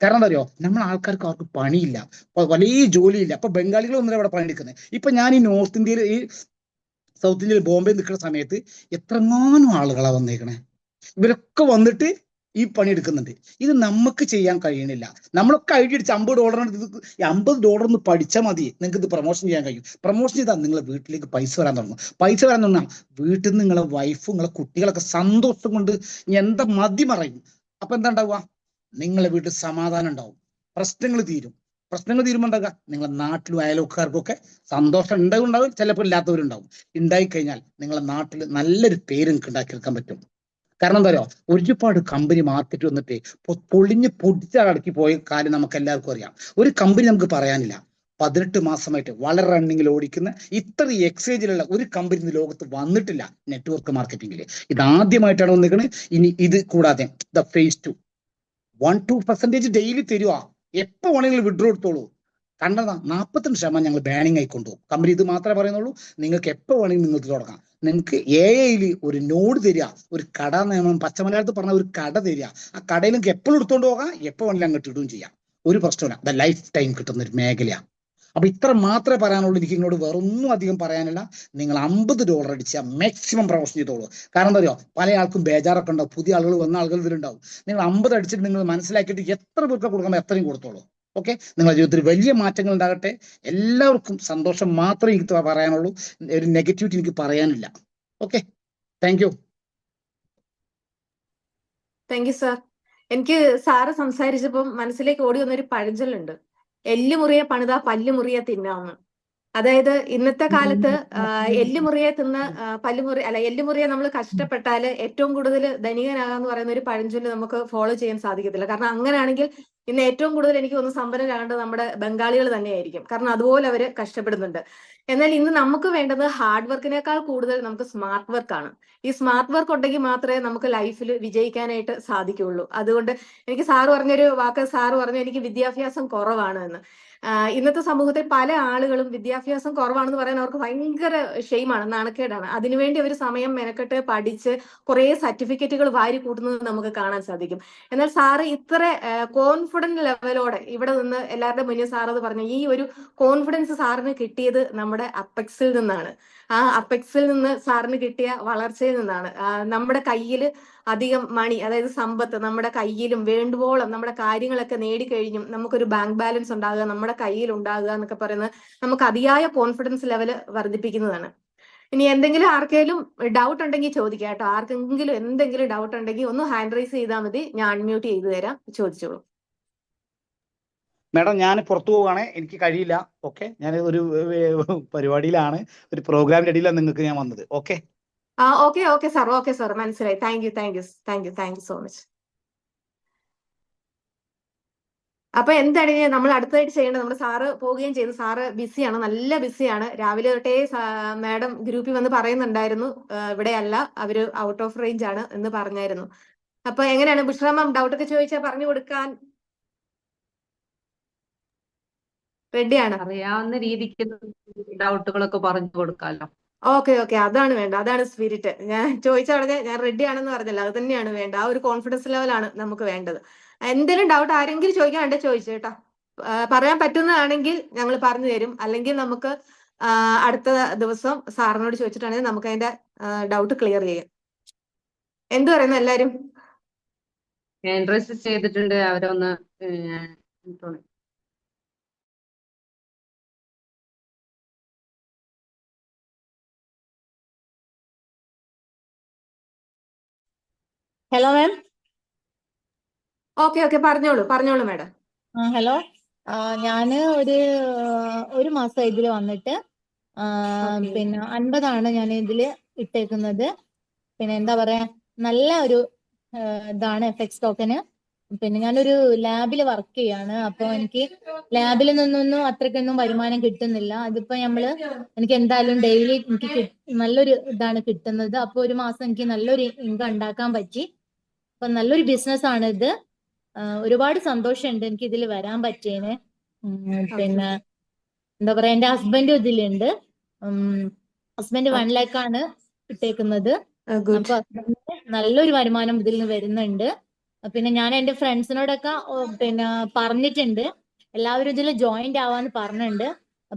കാരണം അറിയോ? നമ്മൾ ആൾക്കാർക്ക് അവർക്ക് പണിയില്ല. വലിയ ജോലിയില്ല. അപ്പൊ ബംഗാളികൾ ഒന്നും ഇവിടെ പണിയെടുക്കുന്നത് ഇപ്പൊ ഞാൻ ഈ നോർത്ത് ഇന്ത്യയിൽ ഈ സൗത്ത് ഇന്ത്യയിൽ ബോംബെ നിൽക്കുന്ന സമയത്ത് എത്രങ്ങാനും ആളുകളാണ് വന്നേക്കണേ. ഇവരൊക്കെ വന്നിട്ട് ഈ പണി എടുക്കുന്നുണ്ട് ഇത് നമുക്ക് ചെയ്യാൻ കഴിയണില്ല. നമ്മളൊക്കെ ഐഡിയ അടിച്ച് അമ്പത് ഡോളർ എടുത്ത് അമ്പത് ഡോളർ ഒന്ന് പഠിച്ചാൽ മതി. നിങ്ങൾക്ക് ഇത് പ്രൊമോഷൻ ചെയ്യാൻ കഴിയും. പ്രൊമോഷൻ ചെയ്താൽ നിങ്ങളെ വീട്ടിലേക്ക് പൈസ വരാൻ തുടങ്ങും. പൈസ വരാൻ തുടങ്ങാം വീട്ടിൽ നിന്ന് നിങ്ങളെ വൈഫും നിങ്ങളെ കുട്ടികളൊക്കെ സന്തോഷം കൊണ്ട് എന്താ മതി മറയും അപ്പൊ എന്താ ഉണ്ടാവുക? നിങ്ങളെ വീട്ടിൽ സമാധാനം ഉണ്ടാവും. പ്രശ്നങ്ങൾ തീരും. പ്രശ്നങ്ങൾ തീരുമ്പോൾ ഉണ്ടാകുക നിങ്ങളെ നാട്ടിലും അയൽവക്കാർക്കൊക്കെ സന്തോഷം ഉണ്ടാവും ഉണ്ടാവും. ചിലപ്പോൾ ഇല്ലാത്തവരുണ്ടാവും. ഉണ്ടായിക്കഴിഞ്ഞാൽ നിങ്ങളെ നാട്ടിൽ നല്ലൊരു പേര് നിങ്ങൾക്ക് ഉണ്ടാക്കിയെടുക്കാൻ പറ്റും. കാരണം എന്താ പറയുക ഒരുപാട് കമ്പനി മാർക്കറ്റ് വന്നിട്ട് പൊളിഞ്ഞ് പൊടിച്ചടക്കി പോയ കാര്യം നമുക്ക് എല്ലാവർക്കും അറിയാം. ഒരു കമ്പനി നമുക്ക് പറയാനില്ല. പതിനെട്ട് മാസമായിട്ട് വളരെ റണ്ണിങ്ങിൽ ഓടിക്കുന്ന ഇത്ര എക്സേജിലുള്ള ഒരു കമ്പനി ഇന്ന് ലോകത്ത് വന്നിട്ടില്ല നെറ്റ്വർക്ക് മാർക്കറ്റിംഗിൽ ഇത് ആദ്യമായിട്ടാണ് വന്നിരിക്കുന്നത് ഇനി ഇത് കൂടാതെ the phase two one two percentage daily തരുക എപ്പോ വേണമെങ്കിലും വിഡ്രോ എടുത്തോളൂ. കണ്ടതാ. നാൽപ്പത്തിരണ്ട് ശതമാനം ഞങ്ങൾ ബാനിങ് ആയിക്കൊണ്ടു കമ്പനി ഇത് മാത്രമേ പറയുന്നുള്ളൂ. നിങ്ങൾക്ക് എപ്പോ വേണമെങ്കിലും നിങ്ങൾക്ക് തുടങ്ങാം. നിങ്ങൾക്ക് എ ഐയിൽ ഒരു നോഡ് തരിക ഒരു കട നിയമം പച്ച മലയാളത്തിൽ പറഞ്ഞ ഒരു കട തരിക. ആ കടയിൽ നിങ്ങൾക്ക് എപ്പോഴും എടുത്തോണ്ട് പോകാം എപ്പോ വേണമെങ്കിലും അങ്ങോട്ട് ഇടുകയും ചെയ്യാം. ഒരു പ്രശ്നമില്ല ദ ലൈഫ് ടൈം കിട്ടുന്ന ഒരു മേഖലയാണ്. അപ്പൊ ഇത്ര മാത്രമേ പറയാനുള്ളൂ. എനിക്ക് നിങ്ങളോട് വേറൊന്നും അധികം പറയാനില്ല. നിങ്ങൾ അമ്പത് ഡോളർ അടിച്ചാൽ മാക്സിമം പ്രൊമോഷൻ ചെയ്തോളൂ. കാരണം എന്താ പറയുക പല ആൾക്കും ബേജാറൊക്കെ ഉണ്ടാവും. പുതിയ ആളുകൾ വന്ന ആളുകൾ ഇതിലുണ്ടാവും നിങ്ങൾ അമ്പത് അടിച്ചിട്ട് നിങ്ങൾ മനസ്സിലാക്കിയിട്ട് എത്ര പേർക്ക് കൊടുക്കുമ്പോൾ എത്രയും കൊടുത്തോളൂ. ഓക്കെ? നിങ്ങളുടെ ജീവിതത്തിൽ വലിയ മാറ്റങ്ങൾ ഉണ്ടാകട്ടെ. എല്ലാവർക്കും സന്തോഷം മാത്രമേ എനിക്ക് പറയാനുള്ളൂ. ഒരു നെഗറ്റിവിറ്റി എനിക്ക് പറയാനില്ല. Okay? Thank you. Thank you sir. എനിക്ക് സാറ് സംസാരിച്ചപ്പം മനസ്സിലേക്ക് ഓടി വന്നൊരു പഴഞ്ചൊല്ലുണ്ട്. എല്ല് പണിത പണിതാ പല്ല് മുറിയെ തിന്നാന്ന്. അതായത് ഇന്നത്തെ കാലത്ത് എല്ലുമുറിയെ എല്ല് മുറിയെ തിന്ന് പല്ലുമുറി പല്ല് മുറി അല്ല എല്ല് മുറിയെ നമ്മൾ കഷ്ടപ്പെട്ടാൽ ഏറ്റവും കൂടുതൽ ധനികനാകാന്ന് പറയുന്ന ഒരു പഴഞ്ചൊല്ല് നമുക്ക് ഫോളോ ചെയ്യാൻ സാധിക്കത്തില്ല. കാരണം അങ്ങനെയാണെങ്കിൽ ഇന്ന് ഏറ്റവും കൂടുതൽ എനിക്ക് തോന്നുന്നു സമ്പന്നരാകേണ്ടത് നമ്മുടെ ബംഗാളികൾ തന്നെയായിരിക്കും. കാരണം അതുപോലെ അവർ കഷ്ടപ്പെടുന്നുണ്ട്. എന്നാൽ ഇന്ന് നമുക്ക് വേണ്ടത് ഹാർഡ് വർക്കിനേക്കാൾ കൂടുതൽ നമുക്ക് സ്മാർട്ട് വർക്കാണ് ഈ സ്മാർട്ട് വർക്ക് ഉണ്ടെങ്കിൽ മാത്രമേ നമുക്ക് ലൈഫിൽ വിജയിക്കാനായിട്ട് സാധിക്കുകയുള്ളൂ. അതുകൊണ്ട് എനിക്ക് സാറ് പറഞ്ഞൊരു വാക്ക് സാറ് പറഞ്ഞു എനിക്ക് വിദ്യാഭ്യാസം കുറവാണ് എന്ന്. ഇന്നത്തെ സമൂഹത്തിൽ പല ആളുകളും വിദ്യാഭ്യാസം കുറവാണെന്ന് പറയാൻ അവർക്ക് ഭയങ്കര ഷെയിമാണ് നാണക്കേടാണ്. അതിനുവേണ്ടി അവർ സമയം മെനക്കെട്ട് പഠിച്ച് കുറേ സർട്ടിഫിക്കറ്റുകൾ വാരി കൂട്ടുന്നത് നമുക്ക് കാണാൻ സാധിക്കും. എന്നാൽ സാറ് ഇത്ര കോൺഫിഡന്റ് ലെവലോടെ ഇവിടെ നിന്ന് എല്ലാവരുടെ മുന്നിൽ സാർ അത് പറഞ്ഞു ഈ ഒരു കോൺഫിഡൻസ് സാറിന് കിട്ടിയത് നമ്മുടെ അപ്പെക്സിൽ നിന്നാണ്. ആ അപ്പെക്സിൽ നിന്ന് സാറിന് കിട്ടിയ വളർച്ചയിൽ നിന്നാണ്. നമ്മുടെ കയ്യിൽ അധികം മണി അതായത് സമ്പത്ത് നമ്മുടെ കയ്യിലും വേണ്ടുവോളം നമ്മുടെ കാര്യങ്ങളൊക്കെ നേടിക്കഴിഞ്ഞും നമുക്കൊരു ബാങ്ക് ബാലൻസ് ഉണ്ടാകുക നമ്മുടെ കയ്യിൽ ഉണ്ടാകുക എന്നൊക്കെ പറയുന്നത് നമുക്ക് അതിയായ കോൺഫിഡൻസ് ലെവൽ വർദ്ധിപ്പിക്കുന്നതാണ്. ഇനി എന്തെങ്കിലും ആർക്കെങ്കിലും ഡൗട്ട് ഉണ്ടെങ്കിൽ ചോദിക്കാം കേട്ടോ. ആർക്കെങ്കിലും എന്തെങ്കിലും ഡൗട്ട് ഉണ്ടെങ്കിൽ ഒന്ന് ഹാൻഡ് റൈസ് ചെയ്താൽ മതി. ഞാൻ അൺമ്യൂട്ട് ചെയ്തു തരാം. ചോദിച്ചോളൂ. മാഡം ഞാൻ പുറത്തു പോവുകയാണ്. എനിക്ക് കഴിയില്ല. ഓക്കെ ഞാൻ ഒരു പരിപാടിയിലാണ്. ഒരു പ്രോഗ്രാമിന്റെ ഇടയിലാണ് നിങ്ങൾക്ക് ഞാൻ വന്നത്. Okay ah okay okay sir. Okay sir. മനസ്സിലായി. Thank you thank you thank you thank you so much. അപ്പൊ എന്താണ് നമ്മൾ അടുത്തതായിട്ട് ചെയ്യേണ്ടത്? നമ്മൾ സാറ് പോവുകയും ചെയ്തു. സാറ് ബിസിയാണ് നല്ല ബിസിയാണ്. രാവിലെ തൊട്ടേ മാഡം ഗ്രൂപ്പിൽ വന്ന് പറയുന്നുണ്ടായിരുന്നു. ഇവിടെ ഇവിടെയല്ല. അവർ ഔട്ട് ഓഫ് റേഞ്ച് ആണ് എന്ന് പറഞ്ഞായിരുന്നു. അപ്പൊ എങ്ങനെയാണ്? ബുഷ്ര ഡൗട്ട് ഒക്കെ ചോദിച്ചാൽ പറഞ്ഞു കൊടുക്കാൻ റെഡിയാണ് അറിയാവുന്ന രീതിക്ക് ഡൗട്ടുകളൊക്കെ പറഞ്ഞു കൊടുക്കാമല്ലോ ഓക്കെ ഓക്കെ. അതാണ് വേണ്ട അതാണ് സ്പിരിറ്റ് ഞാൻ ചോദിച്ച ഉടനെ ഞാൻ റെഡി ആണെന്ന് പറഞ്ഞല്ലോ. അത് തന്നെയാണ് വേണ്ട ആ ഒരു കോൺഫിഡൻസ് ലെവലാണ് നമുക്ക് വേണ്ടത്. എന്തെങ്കിലും ഡൗട്ട് ആരെങ്കിലും ചോദിക്കാണ്ട് ചോദിച്ചു കേട്ടോ പറയാൻ പറ്റുന്നതാണെങ്കിൽ ഞങ്ങൾ പറഞ്ഞു തരും. അല്ലെങ്കിൽ നമുക്ക് അടുത്ത ദിവസം സാറിനോട് ചോദിച്ചിട്ടാണെങ്കിൽ നമുക്ക് അതിന്റെ ഡൗട്ട് ക്ലിയർ ചെയ്യാം. എന്ത് പറയുന്നു എല്ലാരും? ഞാൻ ചെയ്തിട്ടുണ്ട്. അവരൊന്ന് ഹലോ മാം ഓക്കെ ഓക്കെ പറഞ്ഞോളൂ പറഞ്ഞോളൂ മാഡം ഹലോ ഞാൻ ഒരു ഒരു മാസം ഇതിൽ വന്നിട്ട്. പിന്നെ അൻപതാണ് ഞാൻ ഇതിൽ ഇട്ടേക്കുന്നത്. പിന്നെ എന്താ പറയാ നല്ല ഒരു ഇതാണ് എഫക്സ് ടോക്കന് പിന്നെ ഞാനൊരു ലാബിൽ വർക്ക് ചെയ്യാണ്. അപ്പൊ എനിക്ക് ലാബിൽ നിന്നൊന്നും അത്രക്കൊന്നും വരുമാനം കിട്ടുന്നില്ല. അതിപ്പോ നമ്മൾ എനിക്ക് എന്തായാലും ഡെയിലി എനിക്ക് നല്ലൊരു ഇതാണ് കിട്ടുന്നത്. അപ്പൊ ഒരു മാസം എനിക്ക് നല്ലൊരു ഇൻകം ഉണ്ടാക്കാൻ പറ്റി. അപ്പൊ നല്ലൊരു ബിസിനസ് ആണ് ഇത് ഒരുപാട് സന്തോഷമുണ്ട് എനിക്ക് ഇതിൽ വരാൻ പറ്റിയതിന്. പിന്നെ എന്താ പറയാ എന്റെ ഹസ്ബൻഡും ഇതിലുണ്ട്. ഹസ്ബൻഡ് വൺ ലാക്ക് ആണ് ഇട്ടേക്കുന്നത് അപ്പൊ നല്ലൊരു വരുമാനം ഇതിൽ നിന്ന് വരുന്നുണ്ട്. പിന്നെ ഞാൻ എന്റെ ഫ്രണ്ട്സിനോടൊക്കെ പിന്നെ പറഞ്ഞിട്ടുണ്ട്. എല്ലാവരും ഇതിൽ ജോയിന്റ് ആവാന്ന് പറഞ്ഞിട്ടുണ്ട്.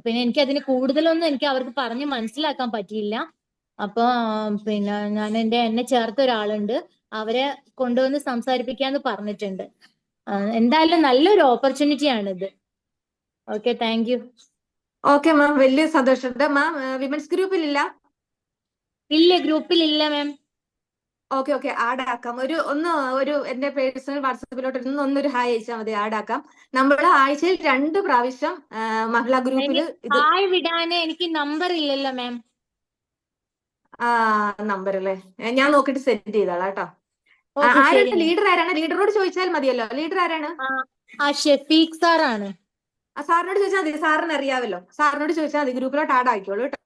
പിന്നെ എനിക്ക് അതിന് കൂടുതലൊന്നും എനിക്ക് അവർക്ക് പറഞ്ഞ് മനസ്സിലാക്കാൻ പറ്റിയില്ല. അപ്പൊ പിന്നെ ഞാൻ എന്റെ എന്നെ ചേർത്ത ഒരാളുണ്ട്. അവരെ കൊണ്ടുവന്ന് സംസാരിപ്പിക്കാന്ന് പറഞ്ഞിട്ടുണ്ട്. എന്തായാലും നല്ലൊരു ഓപ്പർച്യൂണിറ്റി ആണിത്. Okay thank you okay ma'am വലിയ സന്തോഷമുണ്ട്. മാം വിമൻസ് ഗ്രൂപ്പിലില്ല ഇല്ല? ഗ്രൂപ്പിലില്ല മാം ഓക്കെ ഓക്കെ ആഡ് ആക്കാം. ഒരു ഒന്ന് ഒരു എന്റെ പേഴ്സണൽ വാട്സപ്പിലോട്ട് ഒന്ന് ഒന്നൊരു ഹായ് അയച്ചാൽ മതി. ആഡ് ആക്കാം. നമ്മൾ ആഴ്ചയിൽ രണ്ട് പ്രാവശ്യം മഹിളാ ഗ്രൂപ്പിൽ ഹായ് വിടാന് എനിക്ക് നമ്പർ ഇല്ലല്ലോ മാം ആ നമ്പർ അല്ലേ? ഞാൻ നോക്കിട്ട് സെൻഡ് ചെയ്തോളാം കേട്ടോ. ആ, ഓക്കെ ആരാണ് ലീഡർ ആരാണ്? ലീഡറോട് ചോദിച്ചാൽ മതിയല്ലോ. ലീഡർ ആരാണ്? ആ ഷെഫീഖ് സാറാണ്. ആ സാറിനോട് ചോദിച്ചാൽ മതി. സാറിന് അറിയാമല്ലോ സാറിനോട് ചോദിച്ചാൽ മതി. ഗ്രൂപ്പിലോട്ട് ആഡ് ആയിക്കോളൂ കേട്ടോ.